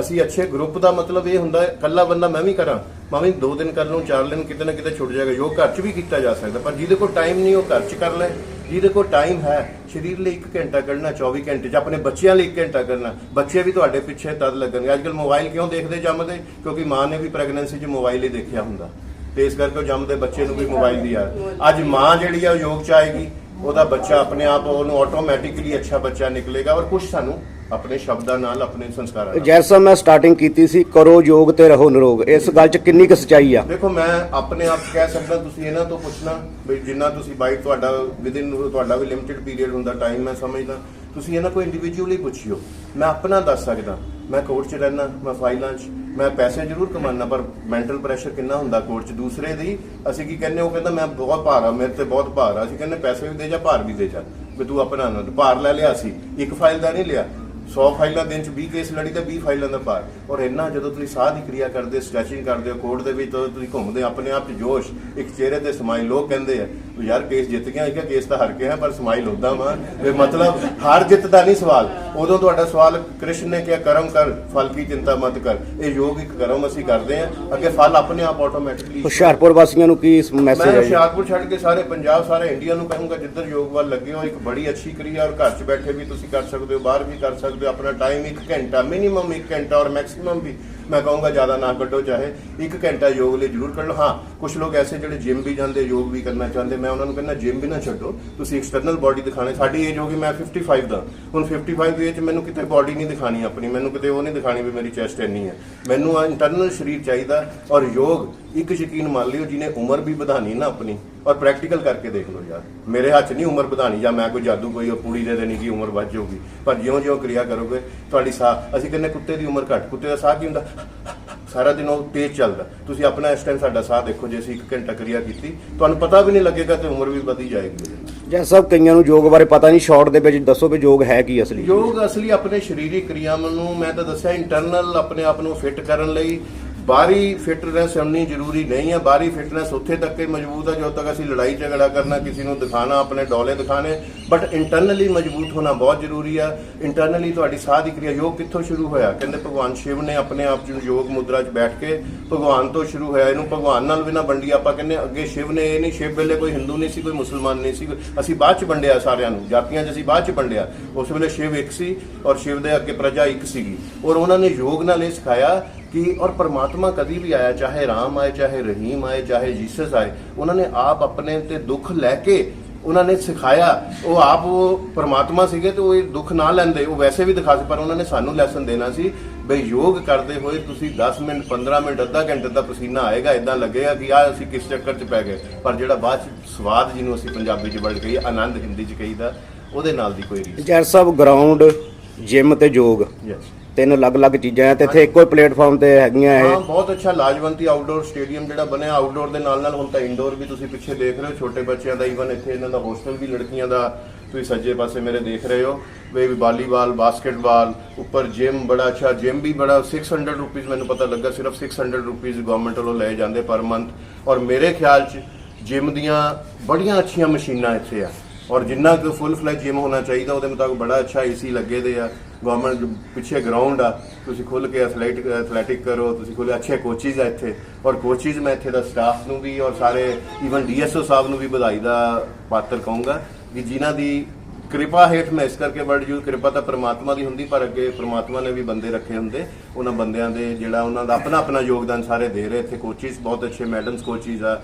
ਅਸੀਂ ਅੱਛੇ ਗਰੁੱਪ ਦਾ ਮਤਲਬ ਇਹ ਹੁੰਦਾ, ਇਕੱਲਾ ਬੰਦਾ ਮੈਂ ਵੀ ਕਰਾਂ ਮੈਂ ਵੀ 2 ਦਿਨ ਕਰ ਲਵਾਂ 4 ਦਿਨ ਕਿਤੇ ਨਾ ਕਿਤੇ ਛੁੱਟ ਜਾਏਗਾ। ਯੋਗ ਘਰ 'ਚ ਵੀ ਕੀਤਾ ਜਾ ਸਕਦਾ, ਪਰ ਜਿਹਦੇ ਕੋਲ ਟਾਈਮ ਨਹੀਂ, ਉਹ ਘਰ 'ਚ ਕਰ ਲੈ। ਜਿਹਦੇ ਕੋਲ ਟਾਈਮ ਹੈ, ਸਰੀਰ ਲਈ 1 ਘੰਟਾ ਕੱਢਣਾ 24 ਘੰਟੇ 'ਚ ਆਪਣੇ ਬੱਚਿਆਂ ਲਈ 1 ਘੰਟਾ ਕਰਨਾ ਬੱਚੇ ਵੀ ਤੁਹਾਡੇ ਪਿੱਛੇ ਤਦ ਲੱਗਣਗੇ। ਅੱਜਕੱਲ ਮੋਬਾਈਲ ਕਿਉਂ ਦੇਖਦੇ ਜੰਮਦੇ ਕਿਉਂਕਿ ਮਾਂ ਨੇ ਵੀ ਪ੍ਰੈਗਨੈਂਸੀ 'ਚ ਮੋਬਾਈਲ ਹੀ ਦੇਖਿਆ ਹੁੰਦਾ। ਤੇ ਇਸ ਕਰਕੇ ਉਹ ਜੰਮਦੇ ਬੱਚੇ ਨੂੰ ਵੀ ਮੋਬਾਈਲ ਦੀ ਆ ਅੱਜ ਮਾਂ ਜਿਹੜੀ ਆ, ਉਹ ਯੋਗ 'ਚ ਆਏਗੀ। ਉਹਦਾ ਬੱਚਾ ਆਪਣੇ ਆਪ, ਉਹਨੂੰ ਆਟੋਮੈਟਿਕਲੀ ਅੱਛਾ ਬੱਚਾ ਨਿਕਲੇਗਾ ਔਰ ਕੁਝ ਸਾਨੂੰ ਆਪਣੇ ਸ਼ਬਦਾਂ ਨਾਲ ਆਪਣੇ ਸੰਸਕਾਰਾਂ ਨਾਲ।
ਜੈਸਾ ਮੈਂ ਸਟਾਰਟਿੰਗ ਕੀਤੀ ਸੀ ਕਰੋ ਯੋਗ ਤੇ ਰਹੋ ਨਿਰੋਗ ਇਸ ਗੱਲ 'ਚ ਕਿੰਨੀ ਕੁ ਸੱਚਾਈ ਆ
ਦੇਖੋ ਮੈਂ ਆਪਣੇ ਆਪ ਕਹਿ ਸਕਦਾ ਤੁਸੀਂ ਇਹਨਾਂ ਤੋਂ ਪੁੱਛਣਾ ਵੀ ਜਿੰਨਾ ਤੁਸੀਂ ਬਾਈਟ ਤੁਹਾਡਾ ਵਿਦਿਨ ਤੁਹਾਡਾ ਵੀ ਲਿਮਿਟਿਡ ਪੀਰੀਅਡ ਹੁੰਦਾ ਟਾਈਮ ਮੈਂ ਸਮਝਦਾ ਤੁਸੀਂ ਇਹਨਾਂ ਕੋਈ ਇੰਡੀਵਿਜੂਅਲੀ ਪੁੱਛਿਓ ਮੈਂ ਆਪਣਾ ਦੱਸ ਸਕਦਾ ਮੈਂ ਕੋਰਟ 'ਚ ਰਹਿਣਾ ਮੈਂ ਫਾਈਲਾਂ 'ਚ ਮੈਂ ਪੈਸੇ ਜ਼ਰੂਰ ਕਮਾਉਣਾ ਪਰ ਮੈਂਟਲ ਪ੍ਰੈਸ਼ਰ ਕਿੰਨਾ ਹੁੰਦਾ ਕੋਰਟ 'ਚ ਦੂਸਰੇ ਦੀ ਅਸੀਂ ਕੀ ਕਹਿੰਦੇ ਉਹ ਕਹਿੰਦਾ ਮੈਂ ਬਹੁਤ ਭਾਰ ਆ ਮੇਰੇ ਤੇ ਬਹੁਤ ਭਾਰ ਆ ਅਸੀਂ ਕਹਿੰਦੇ ਪੈਸੇ ਵੀ ਦੇ ਜਾ ਭਾਰ ਵੀ ਦੇ ਜਾ ਵੀ ਤੂੰ ਆਪਣਾ ਨਾ ਭਾਰ ਲੈ ਲਿਆ ਸੀ ਇੱਕ ਫਾਈਲ ਦਾ ਨਹੀਂ ਲਿਆ 100 ਫਾਈਲਾਂ ਦਿਨ ਚ 20 ਕੇਸ ਲੜੀ ਤਾਂ 20 ਫਾਈਲਾਂ ਦਾ ਭਾਰ। ਔਰ ਇੰਨਾ ਜਦੋਂ ਤੁਸੀਂ ਸਾਹ ਦੀ ਕਿਰਿਆ ਕਰਦੇ ਸਟ੍ਰੈਚਿੰਗ ਕਰਦੇ ਹੋ ਕੋਰਟ ਦੇ ਵਿੱਚ ਤਾਂ ਤੁਸੀਂ ਘੁੰਮਦੇ ਆਪਣੇ ਆਪ 'ਚ ਜੋਸ਼, ਇੱਕ ਚਿਹਰੇ ਤੇ ਸਮਾਈਲ ਲੋਕ ਕਹਿੰਦੇ ਆ ਵੀ ਯਾਰ ਕੇਸ ਜਿੱਤ ਗਿਆ ਇੱਕ ਕੇਸ ਤਾਂ ਹਾਰ ਗਿਆ ਪਰ ਸਮਾਈਲ ਉਦਾਂ ਵਾ। ਵੀ ਮਤਲਬ ਹਾਰ ਜਿੱਤ ਦਾ ਨਹੀਂ ਸਵਾਲ। ਉਦੋਂ ਤੁਹਾਡਾ ਸਵਾਲ ਕ੍ਰਿਸ਼ਨ ਨੇ ਕਿਹਾ ਕਰਮ ਕਰ ਫਲ ਕੀ ਚਿੰਤਾ ਮਤ ਕਰ। ਇਹ ਯੋਗ ਇੱਕ ਕਰਮ ਅਸੀਂ ਕਰਦੇ ਆ। ਅੱਗੇ ਫਲ ਆਪਣੇ ਆਪ ਆਟੋਮੈਟਿਕਲੀ
ਹੁਸ਼ਿਆਰਪੁਰ ਵਾਸੀਆਂ ਨੂੰ ਕੀ ਮੈਸੇਜ
ਮੈਂ
ਹੈ ਜੀ?
ਹੁਸ਼ਿਆਰਪੁਰ ਛੱਡ ਕੇ ਸਾਰੇ ਪੰਜਾਬ ਸਾਰੇ ਇੰਡੀਆ ਨੂੰ ਕਹੂੰਗਾ ਜਿੱਧਰ ਯੋਗ ਵੱਲ ਲੱਗੇ ਹੋ ਇੱਕ ਬੜੀ ਅੱਛੀ ਕਿਰਿਆ ਔਰ ਘਰ 'ਚ ਬੈਠੇ ਵੀ ਤੁਸੀਂ ਕਰ ਸਕਦੇ ਹੋ ਬਾਹਰ ਵੀ ਕਰ ਸਕਦੇ ਹੋ। ਆਪਣਾ ਟਾਈਮ 1 ਘੰਟਾ ਮਿਨੀਮਮ 1 ਘੰਟਾ ਔਰ ਮੈਕਸਿਮਮ ਵੀ। ਮੈਂ ਕਹੂੰਗਾ ਜ਼ਿਆਦਾ ਨਾ ਕੱਢੋ, ਚਾਹੇ 1 ਘੰਟਾ ਯੋਗ ਲਈ ਜ਼ਰੂਰ ਕਰ ਲਓ ਹਾਂ ਕੁਝ ਲੋਕ ਐਸੇ ਜਿਹੜੇ ਜਿਮ ਵੀ ਜਾਂਦੇ, ਯੋਗ ਵੀ ਕਰਨਾ ਚਾਹੁੰਦੇ, ਮੈਂ ਉਹਨਾਂ ਨੂੰ ਕਹਿੰਦਾ ਜਿਮ ਵੀ ਨਾ ਛੱਡੋ। ਤੁਸੀਂ ਐਕਸਟਰਨਲ ਬਾਡੀ ਦਿਖਾਣੇ ਸਾਡੀ ਏਜ ਹੋ ਗਈ, ਮੈਂ 55 ਦਾ। ਹੁਣ 55 ਦੀ ਏਜ ਮੈਨੂੰ ਕਿਤੇ ਬਾਡੀ ਨਹੀਂ ਦਿਖਾਣੀ ਆਪਣੀ। ਮੈਨੂੰ ਕਿਤੇ ਉਹ ਨਹੀਂ ਦਿਖਾਣੀ ਵੀ ਮੇਰੀ ਚੈਸਟ ਇੰਨੀ ਹੈ। ਮੈਨੂੰ ਆ ਇੰਟਰਨਲ ਸਰੀਰ ਚਾਹੀਦਾ ਔਰ ਯੋਗ, ਇੱਕ ਯਕੀਨ ਮੰਨ ਲਿਓ ਜਿਹਨੇ ਉਮਰ ਵੀ ਵਧਾਣੀ ਨਾ ਆਪਣੀ। ਔਰ ਪ੍ਰੈਕਟੀਕਲ ਕਰਕੇ ਦੇਖ ਲਓ ਯਾਰ। ਮੇਰੇ ਹੱਥ 'ਚ ਨਹੀਂ ਉਮਰ ਵਧਾਣੀ ਜਾਂ ਮੈਂ ਕੋਈ ਜਾਦੂ ਕੋਈ ਪੂੜੀ ਦੇ ਦੇਣੀ ਕਿ ਉਮਰ ਵੱਧ ਜਾਊਗੀ। ਪਰ ਜਿਉਂ-ਜਿਉਂ ਕਿਰਿਆ ਕਰੋਗੇ ਤੁਹਾਡੀ ਸਾਹ ਅਸੀਂ ਕਹਿੰਦੇ ਕੁੱਤੇ ਦੀ ਉਮਰ ਘੱਟ ਕੁੱਤੇ ਦਾ ਸਾਹ ਕੀ ਹੁੰਦਾ? ਸਾਰਾ ਦਿਨ ਉਹ ਤੇਜ਼ ਚੱਲਦਾ। ਤੁਸੀਂ ਆਪਣਾ ਇਸ ਟਾਈਮ ਸਾਡਾ ਸਾਹ ਦੇਖੋ ਜੇ ਅਸੀਂ 1 ਘੰਟਾ ਕਿਰਿਆ ਕੀਤੀ ਤੁਹਾਨੂੰ ਪਤਾ ਵੀ ਨਹੀਂ ਲੱਗੇਗਾ ਤੇ ਉਮਰ ਵੀ ਵਧੀ ਜਾਏਗੀ।
ਜੈ ਸਾਹਿਬ ਕਈਆਂ ਨੂੰ ਯੋਗ ਬਾਰੇ ਪਤਾ ਨਹੀਂ ਸ਼ਾਰਟ ਦੇ ਵਿੱਚ ਦੱਸੋ ਵੀ ਯੋਗ ਹੈ ਕੀ ਅਸਲੀ।
ਯੋਗ ਅਸਲੀ ਆਪਣੇ ਸਰੀਰਕ ਕਿਰਿਆਵਾਂ ਨੂੰ ਮੈਂ ਤਾਂ ਦੱਸਿਆ ਇੰਟਰਨਲ ਆਪਣੇ ਆਪ ਨੂੰ ਫਿੱਟ ਕਰਨ ਲਈ ਬਾਹਰੀ ਫਿਟਨੈਸ ਉਨੀ ਜ਼ਰੂਰੀ ਨਹੀਂ ਹੈ, ਬਾਹਰੀ ਫਿਟਨੈਸ ਉੱਥੇ ਤੱਕ ਹੀ ਮਜ਼ਬੂਤ ਹੈ ਜਦੋਂ ਤੱਕ ਅਸੀਂ ਲੜਾਈ ਝਗੜਾ ਕਰਨਾ, ਕਿਸੇ ਨੂੰ ਦਿਖਾਣਾ, ਆਪਣੇ ਡੋਲੇ ਦਿਖਾਣੇ। ਬਟ ਇੰਟਰਨਲੀ ਮਜ਼ਬੂਤ ਹੋਣਾ ਬਹੁਤ ਜ਼ਰੂਰੀ ਹੈ। ਇੰਟਰਨਲੀ ਤੁਹਾਡੀ ਸਾਹ ਦੀ ਕਿਰਿਆ, ਯੋਗ ਕਿੱਥੋਂ ਸ਼ੁਰੂ ਹੋਇਆ? ਕਹਿੰਦੇ ਭਗਵਾਨ ਸ਼ਿਵ ਨੇ ਆਪਣੇ ਆਪ ਨੂੰ ਯੋਗ ਮੁਦਰਾ 'ਚ ਬੈਠ ਕੇ ਭਗਵਾਨ ਤੋਂ ਸ਼ੁਰੂ ਹੋਇਆ। ਇਹਨੂੰ ਭਗਵਾਨ ਨਾਲ ਵੀ ਨਾ ਵੰਡੀ ਆਪਾਂ ਕਹਿੰਦੇ ਅੱਗੇ ਸ਼ਿਵ ਨੇ ਇਹ ਨਹੀਂ, ਸ਼ਿਵ ਵੇਲੇ ਕੋਈ ਹਿੰਦੂ ਨਹੀਂ ਸੀ, ਕੋਈ ਮੁਸਲਮਾਨ ਨਹੀਂ ਸੀ। ਅਸੀਂ ਬਾਅਦ 'ਚ ਵੰਡਿਆ ਸਾਰਿਆਂ ਨੂੰ, ਜਾਤੀਆਂ 'ਚ ਅਸੀਂ ਬਾਅਦ 'ਚ ਵੰਡਿਆ। ਉਸ ਵੇਲੇ ਸ਼ਿਵ ਇੱਕ ਸੀ ਔਰ ਸ਼ਿਵ ਦੇ ਅੱਗੇ ਪ੍ਰਜਾ ਇੱਕ ਸੀਗੀ। ਔਰ ਉਹਨਾਂ ਨੇ ਯੋਗ ਨਾਲ ਇਹ ਸਿਖਾਇਆ ਕਿ ਔਰ ਪਰਮਾਤਮਾ ਕਦੀ ਵੀ ਆਇਆ ਚਾਹੇ ਰਾਮ ਆਏ ਚਾਹੇ ਰਹੀਮ ਆਏ ਚਾਹੇ ਜੀਸਸ ਆਏ ਉਹਨਾਂ ਨੇ ਆਪ ਆਪਣੇ ਤੇ ਦੁੱਖ ਲੈ ਕੇ ਉਹਨਾਂ ਨੇ ਸਿਖਾਇਆ। ਉਹ ਆਪ ਉਹ ਪਰਮਾਤਮਾ ਸੀਗੇ ਤੇ ਉਹ ਇਹ ਦੁੱਖ ਨਾ ਲੈਂਦੇ। ਉਹ ਵੈਸੇ ਵੀ ਦਿਖਾ ਸੀ ਪਰ ਉਹਨਾਂ ਨੇ ਸਾਨੂੰ ਲੈਸਨ ਦੇਣਾ ਸੀ ਬਈ ਯੋਗ ਕਰਦੇ ਹੋਏ ਤੁਸੀਂ 10 ਮਿੰਟ 15 ਮਿੰਟ ਅੱਧਾ ਘੰਟੇ ਦਾ ਪਸੀਨਾ ਆਏਗਾ ਇਦਾਂ ਲੱਗੇਗਾ ਕਿ ਆ ਅਸੀਂ ਕਿਸ ਚੱਕਰ 'ਚ ਪੈ ਗਏ। ਪਰ ਜਿਹੜਾ ਬਾਅਦ 'ਚ ਸਵਾਦ ਜਿਹਨੂੰ ਅਸੀਂ ਪੰਜਾਬੀ 'ਚ ਵਰਡ ਕਹੀਏ ਆਨੰਦ ਹਿੰਦੀ 'ਚ ਕਹੀਦਾ ਉਹਦੇ ਨਾਲ ਦੀ ਕੋਈ ਰੀਸ
ਜੈ ਸਾਹਿਬ ਗਰਾਊਂਡ ਜਿਮ ਤੇ ਯੋਗ।
ਯੈਸ
ਤਿੰਨ ਅਲੱਗ-ਅਲੱਗ ਚੀਜ਼ਾਂ ਆ, ਤੇ ਇੱਥੇ ਇੱਕੋ ਹੀ ਪਲੇਟਫਾਰਮ ਤੇ ਹੈਗੀਆਂ
ਹਾਂ
ਇਹ
ਬਹੁਤ ਅੱਛਾ, ਲਾਜਵੰਤੀ ਆਊਟਡੋਰ ਸਟੇਡੀਅਮ ਜਿਹੜਾ ਬਣਿਆ ਆਊਟਡੋਰ ਦੇ ਨਾਲ ਨਾਲ ਹੁਣ ਤਾਂ ਇੰਡੋਰ ਵੀ ਤੁਸੀਂ ਪਿੱਛੇ ਦੇਖ ਰਹੇ ਹੋ, ਛੋਟੇ ਬੱਚਿਆਂ ਦਾ ਈਵਨ ਇੱਥੇ ਇਹਨਾਂ ਦਾ ਹੋਸਟਲ ਵੀ, ਲੜਕੀਆਂ ਦਾ, ਤੁਸੀਂ ਸੱਜੇ ਪਾਸੇ ਮੇਰੇ ਦੇਖ ਰਹੇ ਹੋ। ਵੇ ਵੀ ਵਾਲੀਬਾਲ ਬਾਸਕਟਬਾਲ ਉੱਪਰ ਜਿਮ ਬੜਾ ਅੱਛਾ ਜਿਮ ਵੀ ਬੜਾ 600 ਰੁਪੀਸ ਮੈਨੂੰ ਪਤਾ ਲੱਗਾ, ਸਿਰਫ 600 ਰੁਪੀਸ ਗਵਰਨਮੈਂਟ ਵੱਲੋਂ ਲਏ ਜਾਂਦੇ ਪਰ ਮੰਥ ਔਰ ਮੇਰੇ ਖਿਆਲ 'ਚ ਜਿਮ ਦੀਆਂ ਬੜੀਆਂ ਅੱਛੀਆਂ ਮਸ਼ੀਨਾਂ ਇੱਥੇ ਆ। ਔਰ ਜਿੰਨਾ ਕੁ ਫੁੱਲ ਫਲੈਜ ਜਿਮ ਹੋਣਾ ਚਾਹੀਦਾ, ਉਹਦੇ ਮੁਤਾਬਕ ਬੜਾ ਅੱਛਾ ਏਸੀ ਲੱਗੇ ਦੇ ਆ। ਗਵਰਨਮੈਂਟ ਪਿੱਛੇ ਗਰਾਊਂਡ ਆ, ਤੁਸੀਂ ਖੁੱਲ ਕੇ ਐਥਲੈਟਿਕ ਐਥਲੈਟਿਕ ਕਰੋ, ਤੁਸੀਂ ਖੁੱਲੇ ਅੱਛੇ ਕੋਚਿਸ ਆ ਇੱਥੇ। ਔਰ ਕੋਚਿਸ ਮੈਂ ਇੱਥੇ ਦਾ ਸਟਾਫ ਨੂੰ ਵੀ ਔਰ ਸਾਰੇ ਈਵਨ ਡੀਐਸਓ ਸਾਹਿਬ ਨੂੰ ਵੀ ਵਧਾਈ ਦਾ ਪਾਤਰ ਕਹੂੰਗਾ ਕਿ ਜਿਨ੍ਹਾਂ ਦੀ ਕਿਰਪਾ ਹੇਠ ਮੈਂ ਇਸ ਕਰਕੇ ਵਰਡ ਯੂਜ਼, ਕਿਰਪਾ ਤਾਂ ਪ੍ਰਮਾਤਮਾ ਦੀ ਹੁੰਦੀ, ਪਰ ਅੱਗੇ ਪ੍ਰਮਾਤਮਾ ਨੇ ਵੀ ਬੰਦੇ ਰੱਖੇ ਹੁੰਦੇ। ਉਹਨਾਂ ਬੰਦਿਆਂ ਦੇ ਜਿਹੜਾ ਉਹਨਾਂ ਦਾ ਆਪਣਾ ਆਪਣਾ ਯੋਗਦਾਨ ਸਾਰੇ ਦੇ ਰਹੇ ਇੱਥੇ ਕੋਚਿਸ ਬਹੁਤ ਅੱਛੇ ਮੈਡਮਸ ਕੋਚਿਸ ਆ।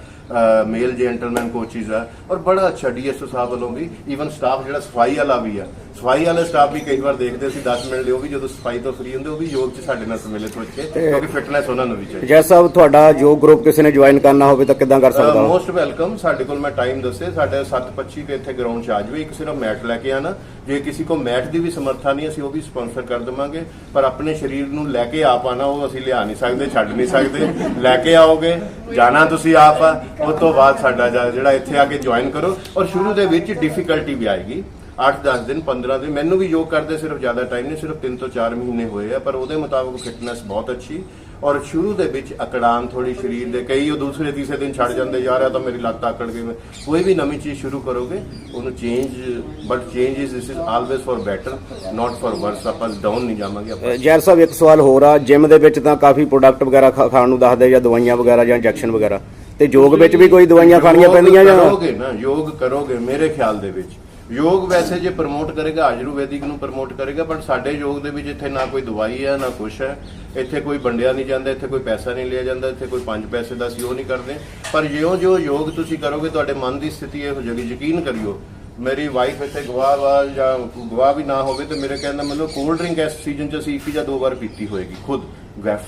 ਮੇਲ ਜੈਂਟਲਮੈਨ ਕੋਚਿਸ ਆ ਔਰ ਬੜਾ ਅੱਛਾ ਡੀਐਸਓ ਸਾਹਿਬ ਵੱਲੋਂ ਵੀ ਈਵਨ ਸਟਾਫ ਜਿਹੜਾ ਸਫ਼ਾਈ ਵਾਲਾ ਵੀ ਆ। ਸਫ਼ਾਈ ਵਾਲੇ ਸਟਾਫ ਵੀ ਕਈ ਵਾਰ ਦੇਖਦੇ ਸੀ 10 ਮਿੰਟ ਲਈ ਉਹ ਵੀ ਜਦੋਂ ਸਫ਼ਾਈ ਤੋਂ ਫ੍ਰੀ ਹੁੰਦੇ ਉਹ ਵੀ ਯੋਗ 'ਚ ਸਾਡੇ ਨਾਲ ਸਮੇਲਿਤ ਹੋ ਕੇ ਕਿਉਂਕਿ ਫਿਟਨੈਸ ਉਹਨਾਂ ਨੂੰ ਵੀ ਚਾਹੀਦੀ।
ਜੈ ਸਾਹਿਬ ਤੁਹਾਡਾ ਯੋਗ ਗਰੁੱਪ ਕਿਸੇ ਨੇ ਜੁਆਇਨ ਕਰਨਾ ਹੋਵੇ ਤਾਂ ਕਿੱਦਾਂ ਕਰ ਸਕਦਾ ਉਹ?
ਮੋਸਟ ਵੈਲਕਮ ਸਾਡੇ ਕੋਲ ਮੈਂ ਟਾਈਮ ਦੱਸੇ ਸਾਡੇ 7:25 ਤੇ ਇੱਥੇ ਗਰਾਊਂਡ 'ਚ ਆ ਜਾਵੇ ਇੱਕ ਸਿਰਫ ਮੈਟ ਲੈ ਕੇ ਆਣਾ। ਜੇ ਕਿਸੇ ਕੋ ਮੈਟ ਦੀ ਵੀ ਸਮਰੱਥਾ ਨਹੀਂ ਅਸੀਂ ਉਹ ਵੀ ਸਪਾਂਸਰ ਕਰ ਦੇਵਾਂਗੇ। ਪਰ ਆਪਣੇ ਸਰੀਰ ਨੂੰ ਲੈ ਕੇ ਆਪ ਆਣਾ ਉਹ ਅਸੀਂ ਲਿਆ ਨਹੀਂ ਸਕਦੇ ਛੱਡ ਨਹੀਂ ਸਕਦੇ। ਲੈ ਕੇ ਆਓਗੇ ਜਾਣਾ ਤੁਸੀਂ ਆਪ ਆ। ਉਸ ਤੋਂ ਬਾਅਦ ਸਾਡਾ ਜਿਹੜਾ ਇੱਥੇ ਆ ਕੇ ਜੁਆਇਨ ਕਰੋ ਔਰ ਸ਼ੁਰੂ ਦੇ ਵਿੱਚ ਡਿਫਿਕਲਟੀ ਵੀ ਆਏਗੀ। 8-10 ਦਿਨ 15 ਦਿਨ। ਮੈਨੂੰ ਵੀ ਯੋਗ ਕਰਦੇ ਸਿਰਫ ਜ਼ਿਆਦਾ ਟਾਈਮ ਨਹੀਂ ਸਿਰਫ 3 ਤੋਂ 4 ਮਹੀਨੇ ਹੋਏ ਆ ਪਰ ਉਹਦੇ ਮੁਤਾਬਕ ਫਿਟਨੈਸ ਬਹੁਤ ਅੱਛੀ। ਔਰ ਸ਼ੁਰੂ ਦੇ ਵਿੱਚ ਅਕੜਾਨ ਥੋੜੀ ਸਰੀਰ ਦੇ ਕਈ ਉਹ ਦੂਸਰੇ ਤੀਸਰੇ ਦਿਨ ਛੱਡ ਜਾਂਦੇ ਯਾਰ ਇਹ ਤਾਂ ਮੇਰੀ ਲੱਤ ਆਕੜ ਗਈ। ਕੋਈ ਵੀ ਨਵੀਂ ਚੀਜ਼ ਸ਼ੁਰੂ ਕਰੋਗੇ ਉਹਨੂੰ change but change is this is always for better not for worse ਆਪਾਂ ਡਾਊਨ ਨਹੀਂ ਜਾਵਾਂਗੇ ਆਪਾਂ।
ਅ, ਸਾਹਿਬ ਇੱਕ ਸਵਾਲ ਹੋਰ ਆ। ਜਿਮ ਦੇ ਵਿੱਚ ਤਾਂ ਕਾਫੀ ਪ੍ਰੋਡਕਟ ਵਗੈਰਾ ਖਾ- ਖਾਣ ਨੂੰ ਦੱਸਦੇ ਜਾਂ ਦਵਾਈਆਂ ਵਗੈਰਾ ਜਾਂ ਇੰਜੈਕਸ਼ਨ ਵਗੈਰਾ। ਤੇ ਯੋਗ ਵਿੱਚ ਵੀ ਕੋਈ ਦਵਾਈਆਂ ਖਾਣੀਆਂ ਪੈਂਦੀਆਂ ਜਾਂ?
ਕਰੋਗੇ ਨਾ ਯੋਗ ਕਰੋਗੇ ਮੇਰੇ ਖਿਆਲ ਦੇ ਵਿੱਚ। ਯੋਗ ਵੈਸੇ ਜੇ ਪ੍ਰਮੋਟ ਕਰੇਗਾ ਆਯੁਰਵੈਦਿਕ ਨੂੰ ਪ੍ਰਮੋਟ ਕਰੇਗਾ ਪਰ ਸਾਡੇ ਯੋਗ ਦੇ ਵਿੱਚ ਇੱਥੇ ਨਾ ਕੋਈ ਦਵਾਈ ਹੈ ਨਾ ਕੁਛ ਹੈ। ਇੱਥੇ ਕੋਈ ਵੰਡਿਆ ਨਹੀਂ ਜਾਂਦਾ ਇੱਥੇ ਕੋਈ ਪੈਸਾ ਨਹੀਂ ਲਿਆ ਜਾਂਦਾ ਇੱਥੇ ਕੋਈ 5 ਪੈਸੇ ਦਾ ਸੀ ਉਹ ਨਹੀਂ ਕਰਦੇ। ਪਰ ਜਿਉਂ-ਜਿਉਂ ਯੋਗ ਤੁਸੀਂ ਕਰੋਗੇ ਤੁਹਾਡੇ ਮਨ ਦੀ ਸਥਿਤੀ ਇਹ ਹੋ ਜਾਏਗੀ ਯਕੀਨ ਕਰਿਓ ਮੇਰੀ ਵਾਈਫ ਇੱਥੇ ਗਵਾਹ ਵਾ ਜਾਂ ਗਵਾਹ ਵੀ ਨਾ ਹੋਵੇ ਤੇ ਮੇਰੇ ਕਹਿਣ ਦਾ ਮਤਲਬ ਕੋਲਡ ਡਰਿੰਕ ਇਸ ਸੀਜ਼ਨ 'ਚ ਅਸੀਂ ਇੱਕ ਜਾਂ ਦੋ ਵਾਰ ਪੀਤੀ ਹੋਏਗੀ ਖੁਦ।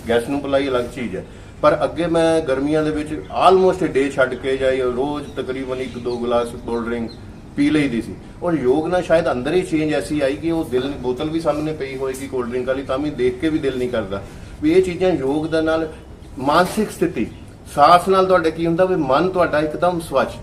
ਗੈਸ ਨੂੰ ਪਲਾਈ ਅਲੱਗ ਚੀਜ਼ ਹੈ। ਪਰ ਅੱਗੇ ਮੈਂ ਗਰਮੀਆਂ ਦੇ ਵਿੱਚ ਆਲਮੋਸਟ ਡੇ ਛੱਡ ਕੇ ਜਾਈ ਰੋਜ਼ ਤਕਰੀਬਨ ਇੱਕ ਦੋ ਗਲਾਸ ਕੋਲਡ ਡਰਿੰਕ ਪੀ ਲਈਦੀ ਸੀ। ਔਰ ਯੋਗ ਨਾਲ ਸ਼ਾਇਦ ਅੰਦਰ ਹੀ ਚੇਂਜ ਐਸੀ ਆਈ ਕਿ ਉਹ ਦਿਲ ਬੋਤਲ ਵੀ ਸਾਹਮਣੇ ਪਈ ਹੋਏਗੀ ਕੋਲਡ ਡਰਿੰਕ ਵਾਲੀ, ਤਾਂ ਵੀ ਦੇਖ ਕੇ ਵੀ ਦਿਲ ਨਹੀਂ ਕਰਦਾ। ਵੀ ਇਹ ਚੀਜ਼ਾਂ ਯੋਗ ਦੇ ਨਾਲ ਮਾਨਸਿਕ ਸਥਿਤੀ ਸਾਥ ਨਾਲ ਤੁਹਾਡੇ ਕੀ ਹੁੰਦਾ ਵੀ ਮਨ ਤੁਹਾਡਾ ਇੱਕਦਮ ਸਵੱਛ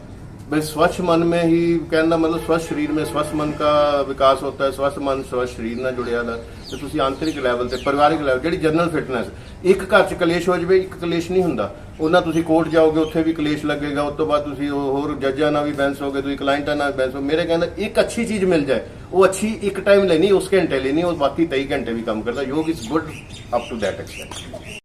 भाई स्वच्छ मन में ही कहना मतलब स्वस्थ शरीर में स्वस्थ मन का विकास होता है स्वस्थ मन स्वस्थ शरीर ਨਾਲ ਜੁੜਿਆ ਦਾ ਤੇ ਤੁਸੀਂ ਆਂਤਰਿਕ ਲੈਵਲ ਤੇ ਪਰਿਵਾਰਿਕ ਲੈਵਲ ਜਿਹੜੀ ਜਨਰਲ ਫਿਟਨੈਸ ਇੱਕ ਘਰ 'ਚ ਕਲੇਸ਼ ਹੋ ਜਵੇ ਇੱਕ ਕਲੇਸ਼ ਨਹੀਂ ਹੁੰਦਾ ਉਹਨਾਂ ਤੁਸੀਂ ਕੋਰਟ ਜਾਓਗੇ ਉੱਥੇ ਵੀ ਕਲੇਸ਼ ਲੱਗੇਗਾ ਉਸ ਤੋਂ ਬਾਅਦ ਤੁਸੀਂ ਉਹ ਹੋਰ ਜੱਜਾਂ ਨਾਲ ਵੀ ਬੈਂਸ ਹੋਗੇ ਤੁਸੀਂ ਕਲਾਇੰਟਾਂ ਨਾਲ ਬੈਂਸ ਹੋ ਮੇਰੇ ਕਹਿੰਦਾ ਇੱਕ ਅੱਛੀ ਚੀਜ਼ ਮਿਲ ਜਾਏ ਉਹ ਅੱਛੀ ਇੱਕ ਟਾਈਮ ਲੈਣੀ ਉਸ ਘੰਟੇ ਲੈਣੀ ਉਹ ਬਾਕੀ 23 ਘੰਟੇ ਵੀ ਕੰਮ ਕਰਦਾ yog is good up to that extent